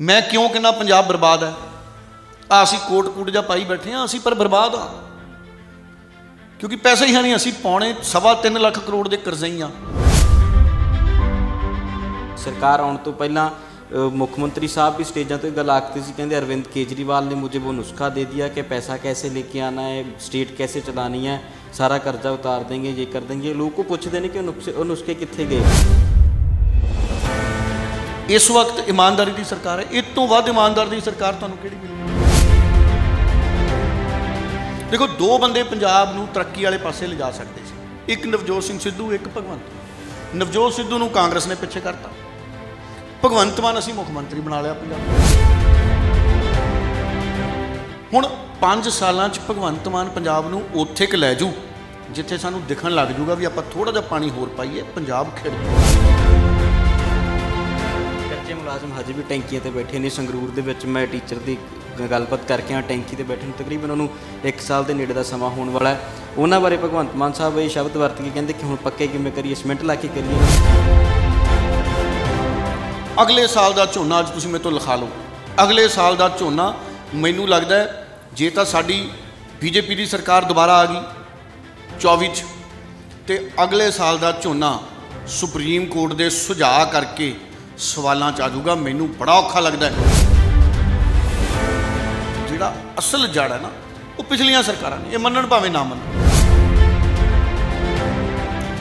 ਮੈਂ ਕਿਉਂ ਕਹਿੰਦਾ ਪੰਜਾਬ ਬਰਬਾਦ ਹੈ? ਆ ਅਸੀਂ ਕੋਟ ਕੂਟ ਜਾਂ ਪਾਈ ਬੈਠੇ ਆ ਅਸੀਂ ਪਰ ਬਰਬਾਦ ਆ ਕਿਉਂਕਿ ਪੈਸੇ ਹੀ ਹੈ ਨਹੀਂ, ਅਸੀਂ ਪੌਣੇ ਸਵਾ 3 ਲੱਖ ਕਰੋੜ ਦੇ ਕਰਜ਼ੇ ਹੀ ਆ ਸਰਕਾਰ ਆਉਣ ਤੋਂ ਪਹਿਲਾਂ ਮੁੱਖ ਮੰਤਰੀ ਸਾਹਿਬ ਵੀ ਸਟੇਜਾਂ ਤੋਂ ਗੱਲ ਆਖਦੇ ਸੀ, ਕਹਿੰਦੇ ਅਰਵਿੰਦ ਕੇਜਰੀਵਾਲ ਨੇ ਮੁਝੇ ਉਹ ਨੁਸਖਾ ਦੇ ਦਿਆ ਕਿ ਪੈਸਾ ਕੈਸੇ ਲੈ ਕੇ ਆਣਾ ਹੈ, ਸਟੇਟ ਕੈਸੇ ਚਲਾਣੀ ਹੈ, ਸਾਰਾ ਕਰਜ਼ਾ ਉਤਾਰ ਦੇਂਗੇ ਜੇ ਕਰ ਦੇਂਗੇ ਲੋਕ ਪੁੱਛਦੇ ਨੇ ਕਿ ਉਹ ਨੁਸਖੇ ਕਿੱਥੇ ਗਏ? ਇਸ ਵਕਤ ਇਮਾਨਦਾਰੀ ਦੀ ਸਰਕਾਰ ਹੈ। ਇਹ ਤੋਂ ਵੱਧ ਇਮਾਨਦਾਰ ਦੀ ਸਰਕਾਰ ਤੁਹਾਨੂੰ ਕਿਹੜੀ ਮਿਲੇਗੀ? ਦੇਖੋ, ਦੋ ਬੰਦੇ ਪੰਜਾਬ ਨੂੰ ਤਰੱਕੀ ਵਾਲੇ ਪਾਸੇ ਲਿਜਾ ਸਕਦੇ ਸੀ। ਇੱਕ ਨਵਜੋਤ ਸਿੰਘ ਸਿੱਧੂ, ਇੱਕ ਭਗਵੰਤ ਨਵਜੋਤ ਸਿੱਧੂ ਨੂੰ ਕਾਂਗਰਸ ਨੇ ਪਿੱਛੇ ਕਰਤਾ। ਭਗਵੰਤ ਮਾਨ ਅਸੀਂ ਮੁੱਖ ਮੰਤਰੀ ਬਣਾ ਲਿਆ ਪੰਜਾਬ ਹੁਣ 5 ਸਾਲਾਂ 'ਚ ਭਗਵੰਤ ਮਾਨ ਪੰਜਾਬ ਨੂੰ ਉੱਥੇ ਕ ਲੈ ਜੂ, ਜਿੱਥੇ ਸਾਨੂੰ ਦਿਖਣ ਲੱਗ ਜੂਗਾ ਵੀ ਆਪਾਂ ਥੋੜਾ ਜਿਹਾ ਪਾਣੀ ਹੋਰ ਪਾਈਏ, ਪੰਜਾਬ ਖਿੜ ਜੂ। ਮੁਲਾਜ਼ਮ ਹਜੇ ਵੀ ਟੈਂਕੀਆਂ ਤੇ ਬੈਠੇ ਨੇ। ਸੰਗਰੂਰ ਦੇ ਵਿੱਚ ਮੈਂ ਟੀਚਰ ਦੀ ਗੱਲਬਾਤ ਕਰਕੇ ਆ ਟੈਂਕੀ ਤੇ ਬੈਠੇ ਨੂੰ ਤਕਰੀਬਨ ਉਹਨੂੰ 1 ਸਾਲ ਦੇ ਨੇੜੇ ਦਾ ਸਮਾਂ ਹੋਣ ਵਾਲਾ ਹੈ। ਉਹਨਾਂ ਬਾਰੇ ਭਗਵੰਤ ਮਾਨ ਸਾਹਿਬ ਇਹ ਸ਼ਬਦ ਵਰਤ ਕੇ ਕਹਿੰਦੇ ਕਿ ਹੁਣ ਪੱਕੇ ਕਿਵੇਂ ਕਰੀਏ, ਸਿਮੈਂਟ ਲਾ ਕੇ ਕਰੀਏ। ਅਗਲੇ ਸਾਲ ਦਾ ਝੋਨਾ ਅੱਜ ਤੁਸੀਂ ਮੇਰੇ ਤੋਂ ਲਿਖਾ ਲਓ। ਅਗਲੇ ਸਾਲ ਦਾ ਝੋਨਾ ਮੈਨੂੰ ਲੱਗਦਾ ਹੈ, ਜੇ ਤਾਂ ਸਾਡੀ ਬੀਜੇਪੀ ਦੀ ਸਰਕਾਰ ਦੁਬਾਰਾ ਆ ਗਈ 24 ਚ, ਤੇ ਅਗਲੇ ਸਾਲ ਦਾ ਝੋਨਾ ਸੁਪਰੀਮ ਕੋਰਟ ਦੇ ਸੁਝਾਅ ਕਰਕੇ ਸਵਾਲਾਂ ਚ ਆ ਜਾਊਗਾ, ਮੈਨੂੰ ਬੜਾ ਔਖਾ ਲੱਗਦਾ ਹੈ। ਜਿਹੜਾ ਅਸਲ ਜੜ ਹੈ ਨਾ, ਉਹ ਪਿਛਲੀਆਂ ਸਰਕਾਰਾਂ ਨੇ, ਇਹ ਮੰਨਣ ਭਾਵੇਂ ਨਾ ਮੰਨਣ।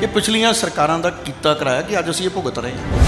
ਇਹ ਪਿਛਲੀਆਂ ਸਰਕਾਰਾਂ ਦਾ ਕੀਤਾ ਕਰਾਇਆ ਕਿ ਅੱਜ ਅਸੀਂ ਇਹ ਭੁਗਤ ਰਹੇ ਹਾਂ।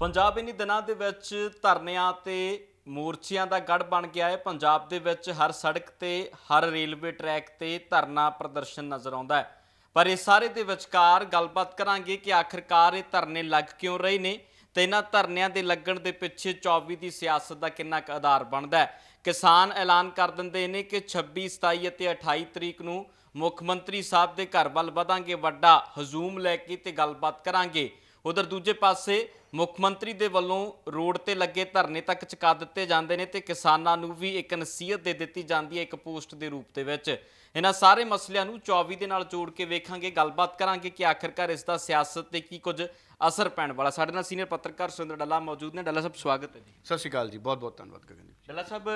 ਪੰਜਾਬ ਇਨੀ ਦਿਨਾਂ ਦੇ ਵਿੱਚ ਧਰਨਿਆਂ ਤੇ ਮੋਰਚਿਆਂ ਦਾ ਗੜ ਬਣ ਗਿਆ ਹੈ। ਪੰਜਾਬ ਦੇ ਵਿੱਚ ਹਰ ਸੜਕ ਤੇ, ਹਰ ਰੇਲਵੇ ਟਰੈਕ ਤੇ ਧਰਨਾ ਪ੍ਰਦਰਸ਼ਨ ਨਜ਼ਰ ਆਉਂਦਾ ਹੈ। ਪਰ ਇਹ ਸਾਰੇ ਦੇ ਵਿਚਕਾਰ ਗੱਲਬਾਤ ਕਰਾਂਗੇ ਕਿ ਆਖਿਰਕਾਰ ਇਹ ਧਰਨੇ ਲੱਗ ਕਿਉਂ ਰਹੇ ਨੇ ਤੇ ਇਹਨਾਂ ਧਰਨਿਆਂ ਦੇ ਲੱਗਣ ਦੇ ਪਿੱਛੇ 24 ਦੀ ਸਿਆਸਤ ਦਾ ਕਿੰਨਾ ਕੁ ਆਧਾਰ ਬਣਦਾ ਹੈ? ਕਿਸਾਨ ਐਲਾਨ ਕਰ ਦਿੰਦੇ ਨੇ ਕਿ 26 27 ਅਤੇ 28 ਤਰੀਕ ਨੂੰ ਮੁੱਖ ਮੰਤਰੀ ਸਾਹਿਬ ਦੇ ਘਰ ਵੱਲ ਵਧਾਂਗੇ, ਵੱਡਾ ਹਜੂਮ ਲੈ ਕੇ ਤੇ ਗੱਲਬਾਤ ਕਰਾਂਗੇ। ਉਧਰ ਦੂਜੇ ਪਾਸੇ ਮੁੱਖ ਮੰਤਰੀ ਦੇ ਵੱਲੋਂ ਰੋਡ ਤੇ ਲੱਗੇ ਧਰਨੇ ਤੱਕ ਚੁਕਾ ਦਿੱਤੇ ਜਾਂਦੇ ਨੇ ਤੇ ਕਿਸਾਨਾਂ ਨੂੰ ਵੀ ਇੱਕ ਨਸੀਹਤ ਦੇ ਦਿੱਤੀ ਜਾਂਦੀ ਹੈ ਇੱਕ ਪੋਸਟ ਦੇ ਰੂਪ ਦੇ ਵਿੱਚ। ਇਹਨਾਂ ਸਾਰੇ ਮਸਲਿਆਂ ਨੂੰ 24 ਦੇ ਨਾਲ ਜੋੜ ਕੇ ਵੇਖਾਂਗੇ ਗੱਲਬਾਤ ਕਰਾਂਗੇ ਕਿ ਆਖਿਰਕਾਰ ਇਸ ਦਾ ਸਿਆਸਤ ਤੇ ਕੀ ਕੁਝ ਅਸਰ ਪੈਣ ਵਾਲਾ। ਸਾਡੇ ਨਾਲ ਸੀਨੀਅਰ ਪੱਤਰਕਾਰ ਸੁਰਿੰਦਰ ਡੱਲਾ ਮੌਜੂਦ ਨੇ। ਡੱਲਾ ਸਾਹਿਬ ਸਵਾਗਤ ਹੈ ਜੀ। ਸਤਿ ਸ਼੍ਰੀ ਅਕਾਲ ਜੀ ਬਹੁਤ ਬਹੁਤ ਧੰਨਵਾਦ ਗਗਨਦੀਪ ਡੱਲਾ ਸਾਹਿਬ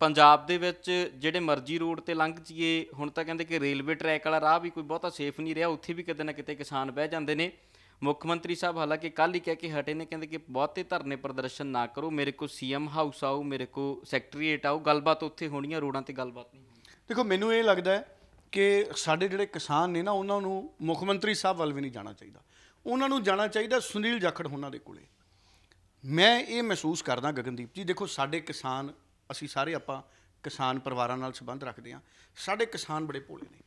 ਪੰਜਾਬ ਦੇ ਵਿੱਚ ਜਿਹੜੇ ਮਰਜ਼ੀ ਰੋਡ ਤੇ ਲੰਘ ਜੀਏ ਹੁਣ ਤਾਂ ਕਹਿੰਦੇ ਕਿ ਰੇਲਵੇ ਟਰੈਕ ਵਾਲਾ ਰਾਹ ਵੀ ਕੋਈ ਬਹੁਤਾ ਸੇਫ ਨਹੀਂ ਰਿਹਾ ਉੱਥੇ ਵੀ ਕਿਤੇ ਨਾ ਕਿਤੇ ਕਿਸਾਨ ਬਹਿ ਜਾਂਦੇ ਨੇ। ਮੁੱਖ ਮੰਤਰੀ ਸਾਹਿਬ ਹਾਲਾਂਕਿ ਕੱਲ ਹੀ ਕਹਿ ਕੇ ਹਟੇ ਨੇ ਕਹਿੰਦੇ ਕਿ ਬਹੁਤੇ ਧਰਨੇ ਪ੍ਰਦਰਸ਼ਨ ਨਾ ਕਰੋ ਮੇਰੇ ਕੋ ਸੀਐਮ ਹਾਊਸ ਆਓ ਮੇਰੇ ਕੋ ਸੈਕਟਰੀਏਟ ਆਓ ਗੱਲਬਾਤ ਉੱਥੇ ਹੋਣੀਆਂ ਰੋਡਾਂ ਤੇ ਗੱਲਬਾਤ ਨਹੀਂ ਹੋਣੀ। ਦੇਖੋ, ਮੈਨੂੰ ਇਹ ਲੱਗਦਾ ਹੈ ਕਿ ਸਾਡੇ ਜਿਹੜੇ ਕਿਸਾਨ ਨੇ ਨਾ, ਉਹਨਾਂ ਨੂੰ ਮੁੱਖ ਮੰਤਰੀ ਸਾਹਿਬ ਵੱਲ ਵੀ ਨਹੀਂ ਜਾਣਾ ਚਾਹੀਦਾ। ਉਹਨਾਂ ਨੂੰ ਜਾਣਾ ਚਾਹੀਦਾ ਸੁਨੀਲ ਜਾਖੜ ਉਹਨਾਂ ਦੇ ਕੋਲੇ। ਮੈਂ ਇਹ ਮਹਿਸੂਸ ਕਰਦਾ ਗਗਨਦੀਪ ਜੀ, ਦੇਖੋ, ਸਾਡੇ ਕਿਸਾਨ, ਅਸੀਂ ਸਾਰੇ ਆਪਾਂ ਕਿਸਾਨ ਪਰਿਵਾਰਾਂ ਨਾਲ ਸੰਬੰਧ ਰੱਖਦੇ ਹਾਂ। ਸਾਡੇ ਕਿਸਾਨ ਬੜੇ ਭੋਲੇ ਨੇ।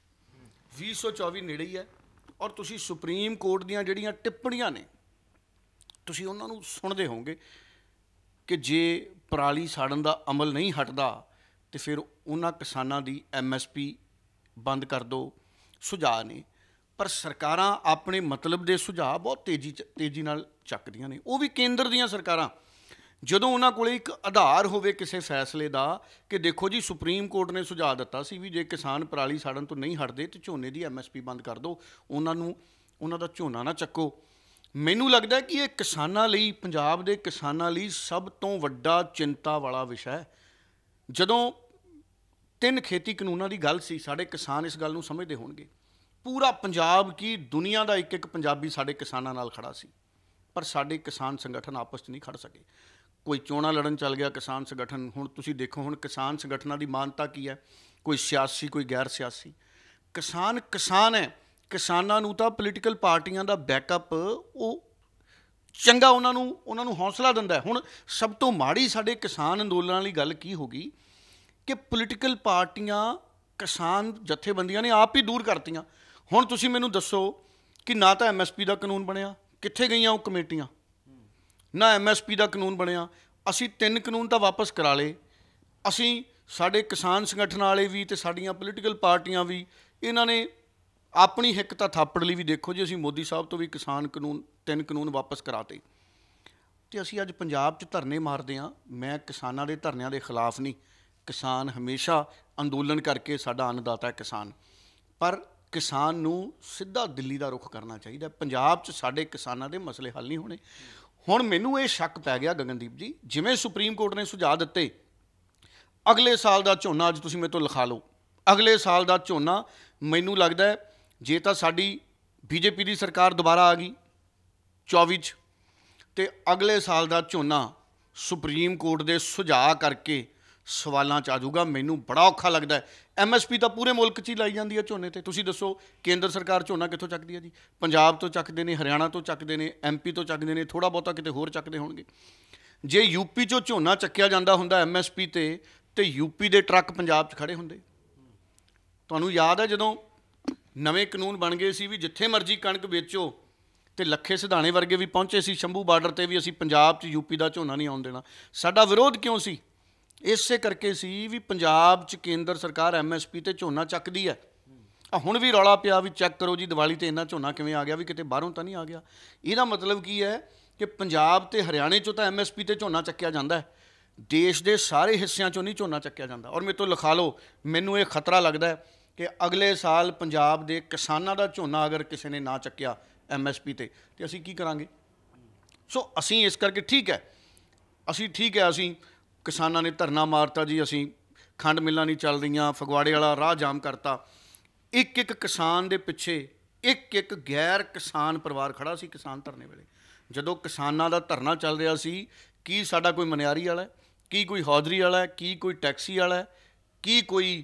2024 ਨੇੜੇ ਹੀ ਹੈ ਔਰ ਤੁਸੀਂ ਸੁਪਰੀਮ ਕੋਰਟ ਦੀਆਂ ਜਿਹੜੀਆਂ ਟਿੱਪਣੀਆਂ ਨੇ, ਤੁਸੀਂ ਉਹਨਾਂ ਨੂੰ ਸੁਣਦੇ ਹੋਵੋਗੇ ਕਿ ਜੇ ਪਰਾਲੀ ਸਾੜਨ ਦਾ ਅਮਲ ਨਹੀਂ ਹਟਦਾ ਤੇ ਫਿਰ ਉਹਨਾਂ ਕਿਸਾਨਾਂ ਦੀ ਐਮਐਸਪੀ ਬੰਦ ਕਰ ਦਿਓ ਸੁਝਾਅ ਨੇ। ਪਰ ਸਰਕਾਰਾਂ ਆਪਣੇ ਮਤਲਬ ਦੇ ਸੁਝਾਅ ਬਹੁਤ ਤੇਜ਼ੀ ਚ- ਤੇਜ਼ੀ ਨਾਲ ਚੱਕਦੀਆਂ ਨੇ। ਉਹ ਵੀ ਕੇਂਦਰ ਦੀਆਂ ਸਰਕਾਰਾਂ। ਜਦੋਂ ਉਹਨਾਂ ਕੋਲੇ ਇੱਕ ਆਧਾਰ ਹੋਵੇ ਕਿਸੇ ਫੈਸਲੇ ਦਾ ਕਿ ਦੇਖੋ ਜੀ, ਸੁਪਰੀਮ ਕੋਰਟ ਨੇ ਸੁਝਾਅ ਦਿੱਤਾ ਸੀ ਵੀ ਜੇ ਕਿਸਾਨ ਪਰਾਲੀ ਸਾੜਨ ਤੋਂ ਨਹੀਂ ਹਟਦੇ ਤੇ ਝੋਨੇ ਦੀ ਐਮਐਸਪੀ ਬੰਦ ਕਰ ਦਿਓ ਉਹਨਾਂ ਨੂੰ, ਉਹਨਾਂ ਦਾ ਝੋਨਾ ਨਾ ਚੱਕੋ। ਮੈਨੂੰ ਲੱਗਦਾ ਕਿ ਇਹ ਕਿਸਾਨਾਂ ਲਈ, ਪੰਜਾਬ ਦੇ ਕਿਸਾਨਾਂ ਲਈ ਸਭ ਤੋਂ ਵੱਡਾ ਚਿੰਤਾ ਵਾਲਾ ਵਿਸ਼ਾ ਹੈ। ਜਦੋਂ ਤਿੰਨ ਖੇਤੀ ਕਾਨੂੰਨਾਂ ਦੀ ਗੱਲ ਸੀ, ਸਾਡੇ ਕਿਸਾਨ ਇਸ ਗੱਲ ਨੂੰ ਸਮਝਦੇ ਹੋਣਗੇ। ਪੂਰਾ ਪੰਜਾਬ ਕੀ ਦੁਨੀਆ ਦਾ ਇੱਕ ਇੱਕ ਪੰਜਾਬੀ ਸਾਡੇ ਕਿਸਾਨਾਂ ਨਾਲ ਖੜਾ ਸੀ, ਪਰ ਸਾਡੇ ਕਿਸਾਨ ਸੰਗਠਨ ਆਪਸ 'ਚ ਨਹੀਂ ਖੜ ਸਕੇ। ਕੋਈ ਚੋਣਾਂ ਲੜਨ ਚੱਲ ਗਿਆ ਕਿਸਾਨ ਸੰਗਠਨ, ਹੁਣ ਤੁਸੀਂ ਦੇਖੋ, ਹੁਣ ਕਿਸਾਨ ਸੰਗਠਨਾਂ ਦੀ ਮਾਨਤਾ ਕੀ ਹੈ? ਕੋਈ ਸਿਆਸੀ, ਕੋਈ ਗੈਰ ਸਿਆਸੀ। ਕਿਸਾਨ ਕਿਸਾਨ ਹੈ, ਕਿਸਾਨਾਂ ਨੂੰ ਤਾਂ ਪੋਲੀਟੀਕਲ ਪਾਰਟੀਆਂ ਦਾ ਬੈਕਅਪ ਉਹ ਚੰਗਾ ਉਹਨਾਂ ਨੂੰ ਉਹਨਾਂ ਨੂੰ ਹੌਸਲਾ ਦਿੰਦਾ ਹੁਣ ਸਭ ਤੋਂ ਮਾੜੀ ਸਾਡੇ ਕਿਸਾਨ ਅੰਦੋਲਨਾਂ ਵਾਲੀ ਗੱਲ ਕੀ ਹੋ ਗਈ? ਕਿ ਪੋਲੀਟੀਕਲ ਪਾਰਟੀਆਂ ਕਿਸਾਨ ਜਥੇਬੰਦੀਆਂ ਨੇ ਆਪ ਹੀ ਦੂਰ ਕਰਤੀਆਂ। ਹੁਣ ਤੁਸੀਂ ਮੈਨੂੰ ਦੱਸੋ ਕਿ ਨਾ ਤਾਂ ਐਮਐਸਪੀ ਦਾ ਕਾਨੂੰਨ ਬਣਿਆ, ਕਿੱਥੇ ਗਈਆਂ ਉਹ ਕਮੇਟੀਆਂ? ਨਾ ਐਮਐਸਪੀ ਦਾ ਕਾਨੂੰਨ ਬਣਿਆ, ਅਸੀਂ ਤਿੰਨ ਕਾਨੂੰਨ ਤਾਂ ਵਾਪਸ ਕਰਾ ਲਏ। ਅਸੀਂ ਸਾਡੇ ਕਿਸਾਨ ਸੰਗਠਨ ਵਾਲੇ ਵੀ ਤੇ ਸਾਡੀਆਂ ਪੋਲੀਟੀਕਲ ਪਾਰਟੀਆਂ ਵੀ, ਇਹਨਾਂ ਨੇ ਆਪਣੀ ਹਿੱਕ ਤਾਂ ਥਾਪੜ ਲਈ ਵੀ ਦੇਖੋ ਜੀ, ਅਸੀਂ ਮੋਦੀ ਸਾਹਿਬ ਤੋਂ ਵੀ ਕਿਸਾਨ ਕਾਨੂੰਨ, ਤਿੰਨ ਕਾਨੂੰਨ ਵਾਪਸ ਕਰਾਤੇ। ਤੇ ਅਸੀਂ ਅੱਜ ਪੰਜਾਬ 'ਚ ਧਰਨੇ ਮਾਰਦੇ ਹਾਂ, ਮੈਂ ਕਿਸਾਨਾਂ ਦੇ ਧਰਨਿਆਂ ਦੇ ਖਿਲਾਫ ਨਹੀਂ। ਕਿਸਾਨ ਹਮੇਸ਼ਾ ਅੰਦੋਲਨ ਕਰਕੇ ਸਾਡਾ ਅੰਨਦਾਤਾ ਕਿਸਾਨ। ਪਰ ਕਿਸਾਨ ਨੂੰ ਸਿੱਧਾ ਦਿੱਲੀ ਦਾ ਰੁਖ ਕਰਨਾ ਚਾਹੀਦਾ ਪੰਜਾਬ 'ਚ ਸਾਡੇ ਕਿਸਾਨਾਂ ਦੇ ਮਸਲੇ ਹੱਲ ਨਹੀਂ ਹੋਣੇ। ਹੁਣ ਮੈਨੂੰ ਇਹ ਸ਼ੱਕ ਪੈ ਗਿਆ ਗਗਨਦੀਪ ਜੀ, ਜਿਵੇਂ ਸੁਪਰੀਮ ਕੋਰਟ ਨੇ ਸੁਝਾਅ ਦਿੱਤੇ, ਅਗਲੇ ਸਾਲ ਦਾ ਝੋਨਾ ਅੱਜ ਤੁਸੀਂ ਮੇਰੇ ਤੋਂ ਲਿਖਾ ਲਓ। ਅਗਲੇ ਸਾਲ ਦਾ ਝੋਨਾ ਮੈਨੂੰ ਲੱਗਦਾ ਹੈ, ਜੇ ਤਾਂ ਸਾਡੀ ਬੀਜੇਪੀ ਦੀ ਸਰਕਾਰ ਦੁਬਾਰਾ ਆ ਗਈ 24 ਚ, ਤੇ ਅਗਲੇ ਸਾਲ ਦਾ ਝੋਨਾ ਸੁਪਰੀਮ ਕੋਰਟ ਦੇ ਸੁਝਾਅ ਕਰਕੇ ਸਵਾਲਾਂ ਚ ਆ ਜਾਊਗਾ, ਮੈਨੂੰ ਬੜਾ ਔਖਾ ਲੱਗਦਾ ਹੈ। ਐਮਐਸਪੀ ਤਾਂ ਪੂਰੇ ਮੁਲਕ 'ਚ ਹੀ ਲਾਈ ਜਾਂਦੀ ਹੈ ਝੋਨੇ ਤੇ। ਤੁਸੀਂ ਦੱਸੋ, ਕੇਂਦਰ ਸਰਕਾਰ ਝੋਨਾ ਕਿੱਥੋਂ ਚੱਕਦੀ ਹੈ ਜੀ? ਪੰਜਾਬ ਤੋਂ ਚੱਕਦੇ ਨੇ, ਹਰਿਆਣਾ ਤੋਂ ਚੱਕਦੇ ਨੇ ਐਮਪੀ ਤੋਂ ਚੱਕਦੇ ਨੇ ਥੋੜਾ ਬਹੁਤਾ ਕਿਤੇ ਹੋਰ ਚੱਕਦੇ ਹੋਣਗੇ। ਜੇ ਯੂਪੀ 'ਚੋਂ ਝੋਨਾ ਚੱਕਿਆ ਜਾਂਦਾ ਹੁੰਦਾ ਐਮਐਸਪੀ ਤੇ ਤੇ ਯੂਪੀ ਦੇ ਟਰੱਕ ਪੰਜਾਬ 'ਚ ਖੜੇ ਹੁੰਦੇ। ਤੁਹਾਨੂੰ ਯਾਦ ਹੈ ਜਦੋਂ ਨਵੇਂ ਕਾਨੂੰਨ ਬਣ ਗਏ ਸੀ ਵੀ ਜਿੱਥੇ ਮਰਜ਼ੀ ਕਣਕ ਵੇਚੋ ਤੇ ਲੱਖੇ ਸਿਧਾਣੇ ਵਰਗੇ ਵੀ ਪਹੁੰਚੇ ਸੀ, ਸ਼ੰਭੂ ਬਾਰਡਰ ਤੇ ਵੀ ਅਸੀਂ ਪੰਜਾਬ 'ਚ ਯੂਪੀ ਦਾ ਝੋਨਾ ਨਹੀਂ ਆਉਣ ਦੇਣਾ। ਸਾਡਾ ਵਿਰੋਧ ਕਿਉਂ ਸੀ? ਇਸੇ ਕਰਕੇ ਸੀ ਵੀ ਪੰਜਾਬ 'ਚ ਕੇਂਦਰ ਸਰਕਾਰ ਐਮਐਸਪੀ ਤੇ ਝੋਨਾ ਚੱਕਦੀ ਹੈ। ਆ ਹੁਣ ਵੀ ਰੌਲਾ ਪਿਆ ਵੀ ਚੈੱਕ ਕਰੋ ਜੀ, ਦੀਵਾਲੀ ਤੇ ਇੰਨਾ ਝੋਨਾ ਕਿਵੇਂ ਆ ਗਿਆ ਵੀ ਕਿਤੇ ਬਾਹਰੋਂ ਤਾਂ ਨਹੀਂ ਆ ਗਿਆ। ਇਹਦਾ ਮਤਲਬ ਕੀ ਹੈ ਕਿ ਪੰਜਾਬ ਤੇ ਹਰਿਆਣੇ 'ਚੋਂ ਤਾਂ ਐਮਐਸਪੀ ਤੇ ਝੋਨਾ ਚੱਕਿਆ ਜਾਂਦਾ ਹੈ। ਦੇਸ਼ ਦੇ ਸਾਰੇ ਹਿੱਸਿਆਂ 'ਚੋਂ ਨਹੀਂ ਝੋਨਾ ਚੱਕਿਆ ਜਾਂਦਾ। ਔਰ ਮੇਰੇ ਤੋਂ ਲਿਖਾ ਲਓ, ਮੈਨੂੰ ਇਹ ਖਤਰਾ ਲੱਗਦਾ ਹੈ ਕਿ ਅਗਲੇ ਸਾਲ ਪੰਜਾਬ ਦੇ ਕਿਸਾਨਾਂ ਦਾ ਝੋਨਾ ਅਗਰ ਕਿਸੇ ਨੇ ਨਾ ਚੱਕਿਆ ਐਮਐਸਪੀ ਤੇ ਤੇ ਅਸੀਂ ਕੀ ਕਰਾਂਗੇ? ਸੋ ਅਸੀਂ ਇਸ ਕਰਕੇ ਠੀਕ ਹੈ। ਅਸੀਂ ਠੀਕ ਹੈ, ਅਸੀਂ ਕਿਸਾਨਾਂ ਨੇ ਧਰਨਾ ਮਾਰਤਾ ਜੀ, ਅਸੀਂ ਖੰਡ ਮਿੱਲਾਂ ਨਹੀਂ ਚੱਲ ਰਹੀਆਂ ਫਗਵਾੜੇ ਵਾਲਾ ਰਾਹ ਜਾਮ ਕਰਤਾ। ਇੱਕ ਇੱਕ ਕਿਸਾਨ ਦੇ ਪਿੱਛੇ ਇੱਕ ਇੱਕ ਗੈਰ ਕਿਸਾਨ ਪਰਿਵਾਰ ਖੜਾ ਸੀ ਕਿਸਾਨ ਧਰਨੇ ਵੇਲੇ। ਜਦੋਂ ਕਿਸਾਨਾਂ ਦਾ ਧਰਨਾ ਚੱਲ ਰਿਹਾ ਸੀ, ਕੀ ਸਾਡਾ ਕੋਈ ਮਨਿਆਰੀ ਵਾਲਾ ਕੀ ਕੋਈ ਹੌਜ਼ਰੀ ਵਾਲਾ ਕੀ ਕੋਈ ਟੈਕਸੀ ਵਾਲਾ ਕੀ ਕੋਈ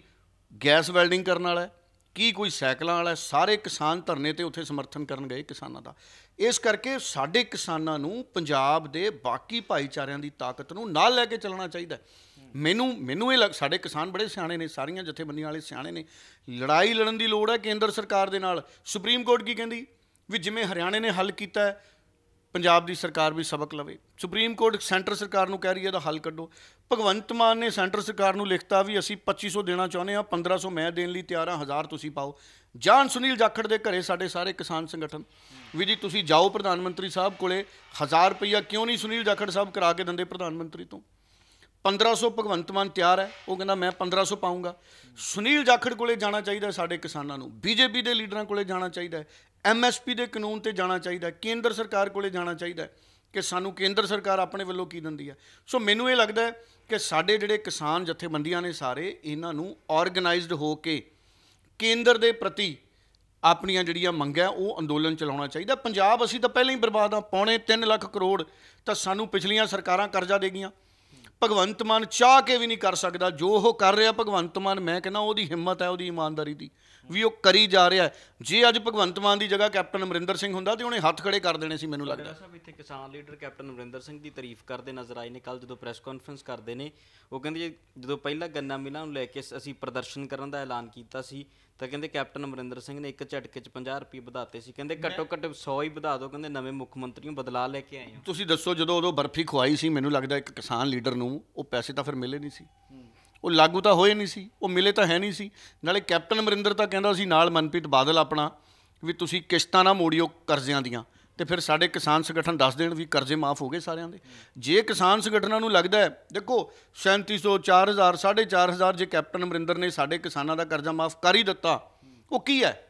ਗੈਸ ਵੈਲਡਿੰਗ ਕਰਨ ਵਾਲਾ ਕੀ ਕੋਈ ਸਾਈਕਲਾਂ ਵਾਲਾ ਸਾਰੇ ਕਿਸਾਨ ਧਰਨੇ ਤੇ ਉੱਥੇ ਸਮਰਥਨ ਕਰਨ ਗਏ ਕਿਸਾਨਾਂ ਦਾ। ਇਸ ਕਰਕੇ ਸਾਡੇ ਕਿਸਾਨਾਂ ਨੂੰ ਪੰਜਾਬ ਦੇ ਬਾਕੀ ਭਾਈਚਾਰਿਆਂ ਦੀ ਤਾਕਤ ਨੂੰ ਨਾਲ ਲੈ ਕੇ ਚੱਲਣਾ ਚਾਹੀਦਾ ਮੈਨੂੰ ਮੈਨੂੰ ਇਹ ਲੱਗ, ਸਾਡੇ ਕਿਸਾਨ ਬੜੇ ਸਿਆਣੇ ਨੇ, ਸਾਰੀਆਂ ਜਥੇਬੰਦੀਆਂ ਵਾਲੇ ਸਿਆਣੇ ਨੇ। ਲੜਾਈ ਲੜਨ ਦੀ ਲੋੜ ਹੈ ਕੇਂਦਰ ਸਰਕਾਰ ਦੇ ਨਾਲ। ਸੁਪਰੀਮ ਕੋਰਟ ਕੀ ਕਹਿੰਦੀ? ਵੀ ਜਿਵੇਂ ਹਰਿਆਣੇ ਨੇ ਹੱਲ ਕੀਤਾ ਪੰਜਾਬ ਦੀ ਸਰਕਾਰ ਵੀ ਸਬਕ ਲਵੇ। ਸੁਪਰੀਮ ਕੋਰਟ ਸੈਂਟਰ ਸਰਕਾਰ ਨੂੰ ਕਹਿ ਰਹੀ ਹੈ, ਇਹਦਾ ਹੱਲ ਕੱਢੋ। ਭਗਵੰਤ ਮਾਨ ਨੇ ਸੈਂਟਰ ਸਰਕਾਰ ਨੂੰ ਲਿਖਤਾ ਵੀ ਅਸੀਂ 2500 ਦੇਣਾ ਚਾਹੁੰਦੇ ਹਾਂ 1500 ਮੈਂ ਦੇਣ ਲਈ ਤਿਆਰ ਹਾਂ 1000 ਤੁਸੀਂ ਪਾਓ। ਜਾਨ ਸੁਨੀਲ ਜਾਖੜ ਦੇ ਘਰੇ ਸਾਡੇ ਸਾਰੇ ਕਿਸਾਨ ਸੰਗਠਨ। ਵੀ ਜੀ, ਤੁਸੀਂ ਜਾਓ ਪ੍ਰਧਾਨ ਮੰਤਰੀ ਸਾਹਿਬ ਕੋਲੇ 1000 ਰੁਪਈਆ ਕਿਉਂ ਨਹੀਂ ਸੁਨੀਲ ਜਾਖੜ ਸਾਹਿਬ ਕਰਾ ਕੇ ਦਿੰਦੇ ਪ੍ਰਧਾਨ ਮੰਤਰੀ ਤੋਂ? 1500 ਭਗਵੰਤ ਮਾਨ ਤਿਆਰ ਹੈ, ਉਹ ਕਹਿੰਦਾ ਮੈਂ 1500 ਪਾਉਂਗਾ ਸੁਨੀਲ ਜਾਖੜ ਕੋਲੇ ਜਾਣਾ ਚਾਹੀਦਾ ਸਾਡੇ ਕਿਸਾਨਾਂ ਨੂੰ, ਬੀਜੇਪੀ ਦੇ ਲੀਡਰਾਂ ਕੋਲੇ ਜਾਣਾ ਚਾਹੀਦਾ ਐਮਐਸਪੀ ਦੇ ਕਾਨੂੰਨ ਤੇ ਜਾਣਾ ਚਾਹੀਦਾ ਕੇਂਦਰ ਸਰਕਾਰ ਕੋਲੇ ਜਾਣਾ ਚਾਹੀਦਾ ਕਿ ਸਾਨੂੰ ਕੇਂਦਰ ਸਰਕਾਰ ਆਪਣੇ ਵੱਲੋਂ ਕੀ ਦਿੰਦੀ ਹੈ। ਸੋ ਮੈਨੂੰ ਇਹ ਲੱਗਦਾ ਹੈ ਕਿ ਸਾਡੇ ਜਿਹੜੇ ਕਿਸਾਨ ਜਥੇਬੰਦੀਆਂ ਨੇ ਸਾਰੇ, ਇਹਨਾਂ ਨੂੰ ਆਰਗੇਨਾਈਜ਼ਡ ਹੋ ਕੇ ਕੇਂਦਰ ਦੇ ਪ੍ਰਤੀ ਆਪਣੀਆਂ ਜਿਹੜੀਆਂ ਮੰਗਾਂ ਉਹ ਅੰਦੋਲਨ ਚਲਾਉਣਾ ਚਾਹੀਦਾ। ਪੰਜਾਬ ਅਸੀਂ ਤਾਂ ਪਹਿਲਾਂ ਹੀ ਬਰਬਾਦ ਆ ਪੌਣੇ 3 ਲੱਖ ਕਰੋੜ ਤਾਂ ਸਾਨੂੰ ਪਿਛਲੀਆਂ ਸਰਕਾਰਾਂ ਕਰਜ਼ਾ ਦੇ ਗਈਆਂ। ਭਗਵੰਤ ਮਾਨ ਚਾਹ ਕੇ ਵੀ ਨਹੀਂ ਕਰ ਸਕਦਾ, ਜੋ ਉਹ ਕਰ ਰਿਹਾ ਭਗਵੰਤ ਮਾਨ, ਮੈਂ ਕਹਿੰਦਾ ਉਹਦੀ ਹਿੰਮਤ ਹੈ, ਉਹਦੀ ਇਮਾਨਦਾਰੀ ਦੀ। ਵੀ ਉਹ ਕਰੀ ਜਾ ਰਿਹਾ ਹੈ। ਜੇ ਅੱਜ ਭਗਵੰਤ ਮਾਨ ਦੀ ਜਗ੍ਹਾ ਕੈਪਟਨ ਅਮਰਿੰਦਰ ਸਿੰਘ ਹੁੰਦਾ ਤੇ ਉਹਨੇ ਹੱਥ ਖੜੇ ਕਰ ਦੇਣੇ ਸੀ ਮੈਨੂੰ ਲੱਗਦਾ। ਸਾਹਿਬ ਇੱਥੇ ਕਿਸਾਨ ਲੀਡਰ ਕੈਪਟਨ ਅਮਰਿੰਦਰ ਸਿੰਘ ਦੀ ਤਾਰੀਫ ਕਰਦੇ ਨਜ਼ਰ ਆਏ ਨੇ। ਕੱਲ ਜਦੋਂ ਪ੍ਰੈਸ ਕਾਨਫਰੰਸ ਕਰਦੇ ਨੇ ਉਹ ਕਹਿੰਦੇ ਜੀ ਜਦੋਂ ਪਹਿਲਾਂ ਗੰਨਾ ਮਿਲਾਂ ਨੂੰ ਲੈ ਕੇ ਅਸੀਂ ਪ੍ਰਦਰਸ਼ਨ ਕਰਨ ਦਾ ਐਲਾਨ ਕੀਤਾ ਸੀ ਤਾਂ ਕਹਿੰਦੇ ਕੈਪਟਨ ਅਮਰਿੰਦਰ ਸਿੰਘ ਨੇ ਇੱਕ ਝਟਕੇ 'ਚ 50 ਰੁਪਏ ਵਧਾਤੇ ਸੀ। ਕਹਿੰਦੇ ਘੱਟੋ ਘੱਟ 100 ਹੀ ਵਧਾ ਦਿਓ ਕਹਿੰਦੇ ਨਵੇਂ ਮੁੱਖ ਮੰਤਰੀ ਨੂੰ ਬਦਲਾ ਲੈ ਕੇ ਆਏ ਹਾਂ। ਤੁਸੀਂ ਦੱਸੋ ਜਦੋਂ ਉਦੋਂ ਬਰਫੀ ਖਵਾਈ ਸੀ ਮੈਨੂੰ ਲੱਗਦਾ ਇੱਕ ਕਿਸਾਨ ਲੀਡਰ ਨੂੰ ਉਹ ਪੈਸੇ ਤਾਂ ਫਿਰ ਮਿਲੇ ਨਹੀਂ ਸੀ। ਉਹ ਲਾਗੂ ਤਾਂ ਹੋਏ ਨਹੀਂ ਸੀ, ਉਹ ਮਿਲੇ ਤਾਂ ਹੈ ਨਹੀਂ ਸੀ। ਨਾਲੇ ਕੈਪਟਨ ਅਮਰਿੰਦਰ ਤਾਂ ਕਹਿੰਦਾ ਸੀ ਨਾਲ ਮਨਪ੍ਰੀਤ ਬਾਦਲ ਆਪਣਾ, ਵੀ ਤੁਸੀਂ ਕਿਸ਼ਤਾਂ ਨਾ ਮੋੜਿਓ ਕਰਜ਼ਿਆਂ ਦੀਆਂ। ਤੇ ਫਿਰ ਸਾਡੇ ਕਿਸਾਨ ਸੰਗਠਨ ਦੱਸ ਦੇਣ ਵੀ ਕਰਜ਼ੇ ਮਾਫ ਹੋ ਗਏ ਸਾਰਿਆਂ ਦੇ। ਜੇ ਕਿਸਾਨ ਸੰਗਠਨਾਂ ਨੂੰ ਲੱਗਦਾ ਹੈ, ਦੇਖੋ 3700 4000 4500 ਜੇ ਕੈਪਟਨ ਅਮਰਿੰਦਰ ਨੇ ਸਾਡੇ ਕਿਸਾਨਾਂ ਦਾ ਕਰਜ਼ਾ ਮਾਫ ਕਰ ਹੀ ਦਿੱਤਾ, ਉਹ ਕੀ ਹੈ?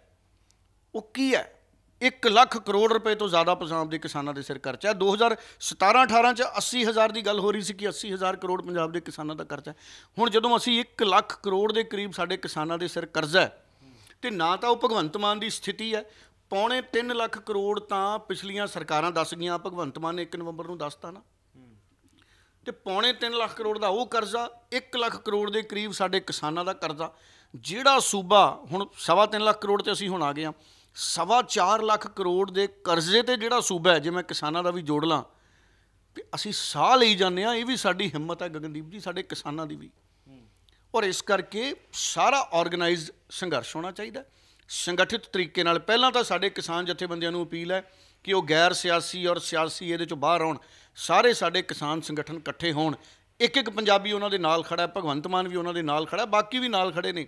ਉਹ ਕੀ ਹੈ? 1 ਲੱਖ ਕਰੋੜ ਰੁਪਏ ਤੋਂ ਜ਼ਿਆਦਾ ਪੰਜਾਬ ਦੇ ਕਿਸਾਨਾਂ ਦੇ ਸਿਰ ਕਰਜ਼ਾ ਹੈ। 2017-18 ਚ 80000 ਦੀ ਗੱਲ ਹੋ ਰਹੀ ਸੀ ਕਿ 80000 ਕਰੋੜ ਪੰਜਾਬ ਦੇ ਕਿਸਾਨਾਂ ਦਾ ਕਰਜ਼ਾ ਹੁਣ ਜਦੋਂ ਅਸੀਂ 1 ਲੱਖ ਕਰੋੜ ਦੇ ਕਰੀਬ ਸਾਡੇ ਕਿਸਾਨਾਂ ਦੇ ਸਿਰ ਕਰਜ਼ਾ ਹੈ, ਤੇ ਨਾ ਤਾਂ ਉਹ ਭਗਵੰਤ ਮਾਨ ਦੀ ਸਥਿਤੀ ਹੈ। ਪੌਣੇ 3 ਲੱਖ ਕਰੋੜ ਤਾਂ ਪਿਛਲੀਆਂ ਸਰਕਾਰਾਂ ਦੱਸ ਗਈਆਂ। ਭਗਵੰਤ ਮਾਨ ਨੇ 1 ਨਵੰਬਰ ਨੂੰ ਦੱਸਤਾ ਨਾ। ਤੇ ਪੌਣੇ 3 ਲੱਖ ਕਰੋੜ ਦਾ ਉਹ ਕਰਜ਼ਾ 1 ਲੱਖ ਕਰੋੜ ਦੇ ਕਰੀਬ ਸਾਡੇ ਕਿਸਾਨਾਂ ਦਾ ਕਰਜ਼ਾ। ਜਿਹੜਾ ਸੂਬਾ ਹੁਣ ਸਵਾ ਤਿੰਨ ਲੱਖ ਕਰੋੜ ਤੇ ਅਸੀਂ ਹੁਣ ਆ ਗਏ ਆ ਸਵਾ 4 ਲੱਖ ਕਰੋੜ ਦੇ ਕਰਜ਼ੇ ਤੇ ਜਿਹੜਾ ਸੂਬਾ ਹੈ, ਜੇ ਮੈਂ ਕਿਸਾਨਾਂ ਦਾ ਵੀ ਜੋੜ ਲਾਂ, ਤੇ ਅਸੀਂ ਸਾਹ ਲਈ ਜਾਂਦੇ ਆ ਇਹ ਵੀ ਸਾਡੀ ਹਿੰਮਤ ਹੈ ਗਗਨਦੀਪ ਜੀ, ਸਾਡੇ ਕਿਸਾਨਾਂ ਦੀ ਵੀ। ਔਰ ਇਸ ਕਰਕੇ ਸਾਰਾ ਆਰਗੇਨਾਈਜ਼ਡ ਸੰਘਰਸ਼ ਹੋਣਾ ਚਾਹੀਦਾ ਸੰਗਠਿਤ ਤਰੀਕੇ ਨਾਲ, ਪਹਿਲਾਂ ਤਾਂ ਸਾਡੇ ਕਿਸਾਨ ਜਥੇਬੰਦੀਆਂ ਨੂੰ ਅਪੀਲ ਹੈ ਕਿ ਉਹ ਗੈਰ ਸਿਆਸੀ ਔਰ ਸਿਆਸੀ ਇਹਦੇ ਚੋਂ ਬਾਹਰ ਆਉਣ। ਸਾਰੇ ਸਾਡੇ ਕਿਸਾਨ ਸੰਗਠਨ ਇਕੱਠੇ ਹੋਣ। ਇੱਕ ਇੱਕ ਪੰਜਾਬੀ ਉਹਨਾਂ ਦੇ ਨਾਲ ਖੜਾ ਹੈ, ਭਗਵੰਤ ਮਾਨ ਵੀ ਉਹਨਾਂ ਦੇ ਨਾਲ ਖੜਾ ਬਾਕੀ ਵੀ ਨਾਲ ਖੜੇ ਨੇ।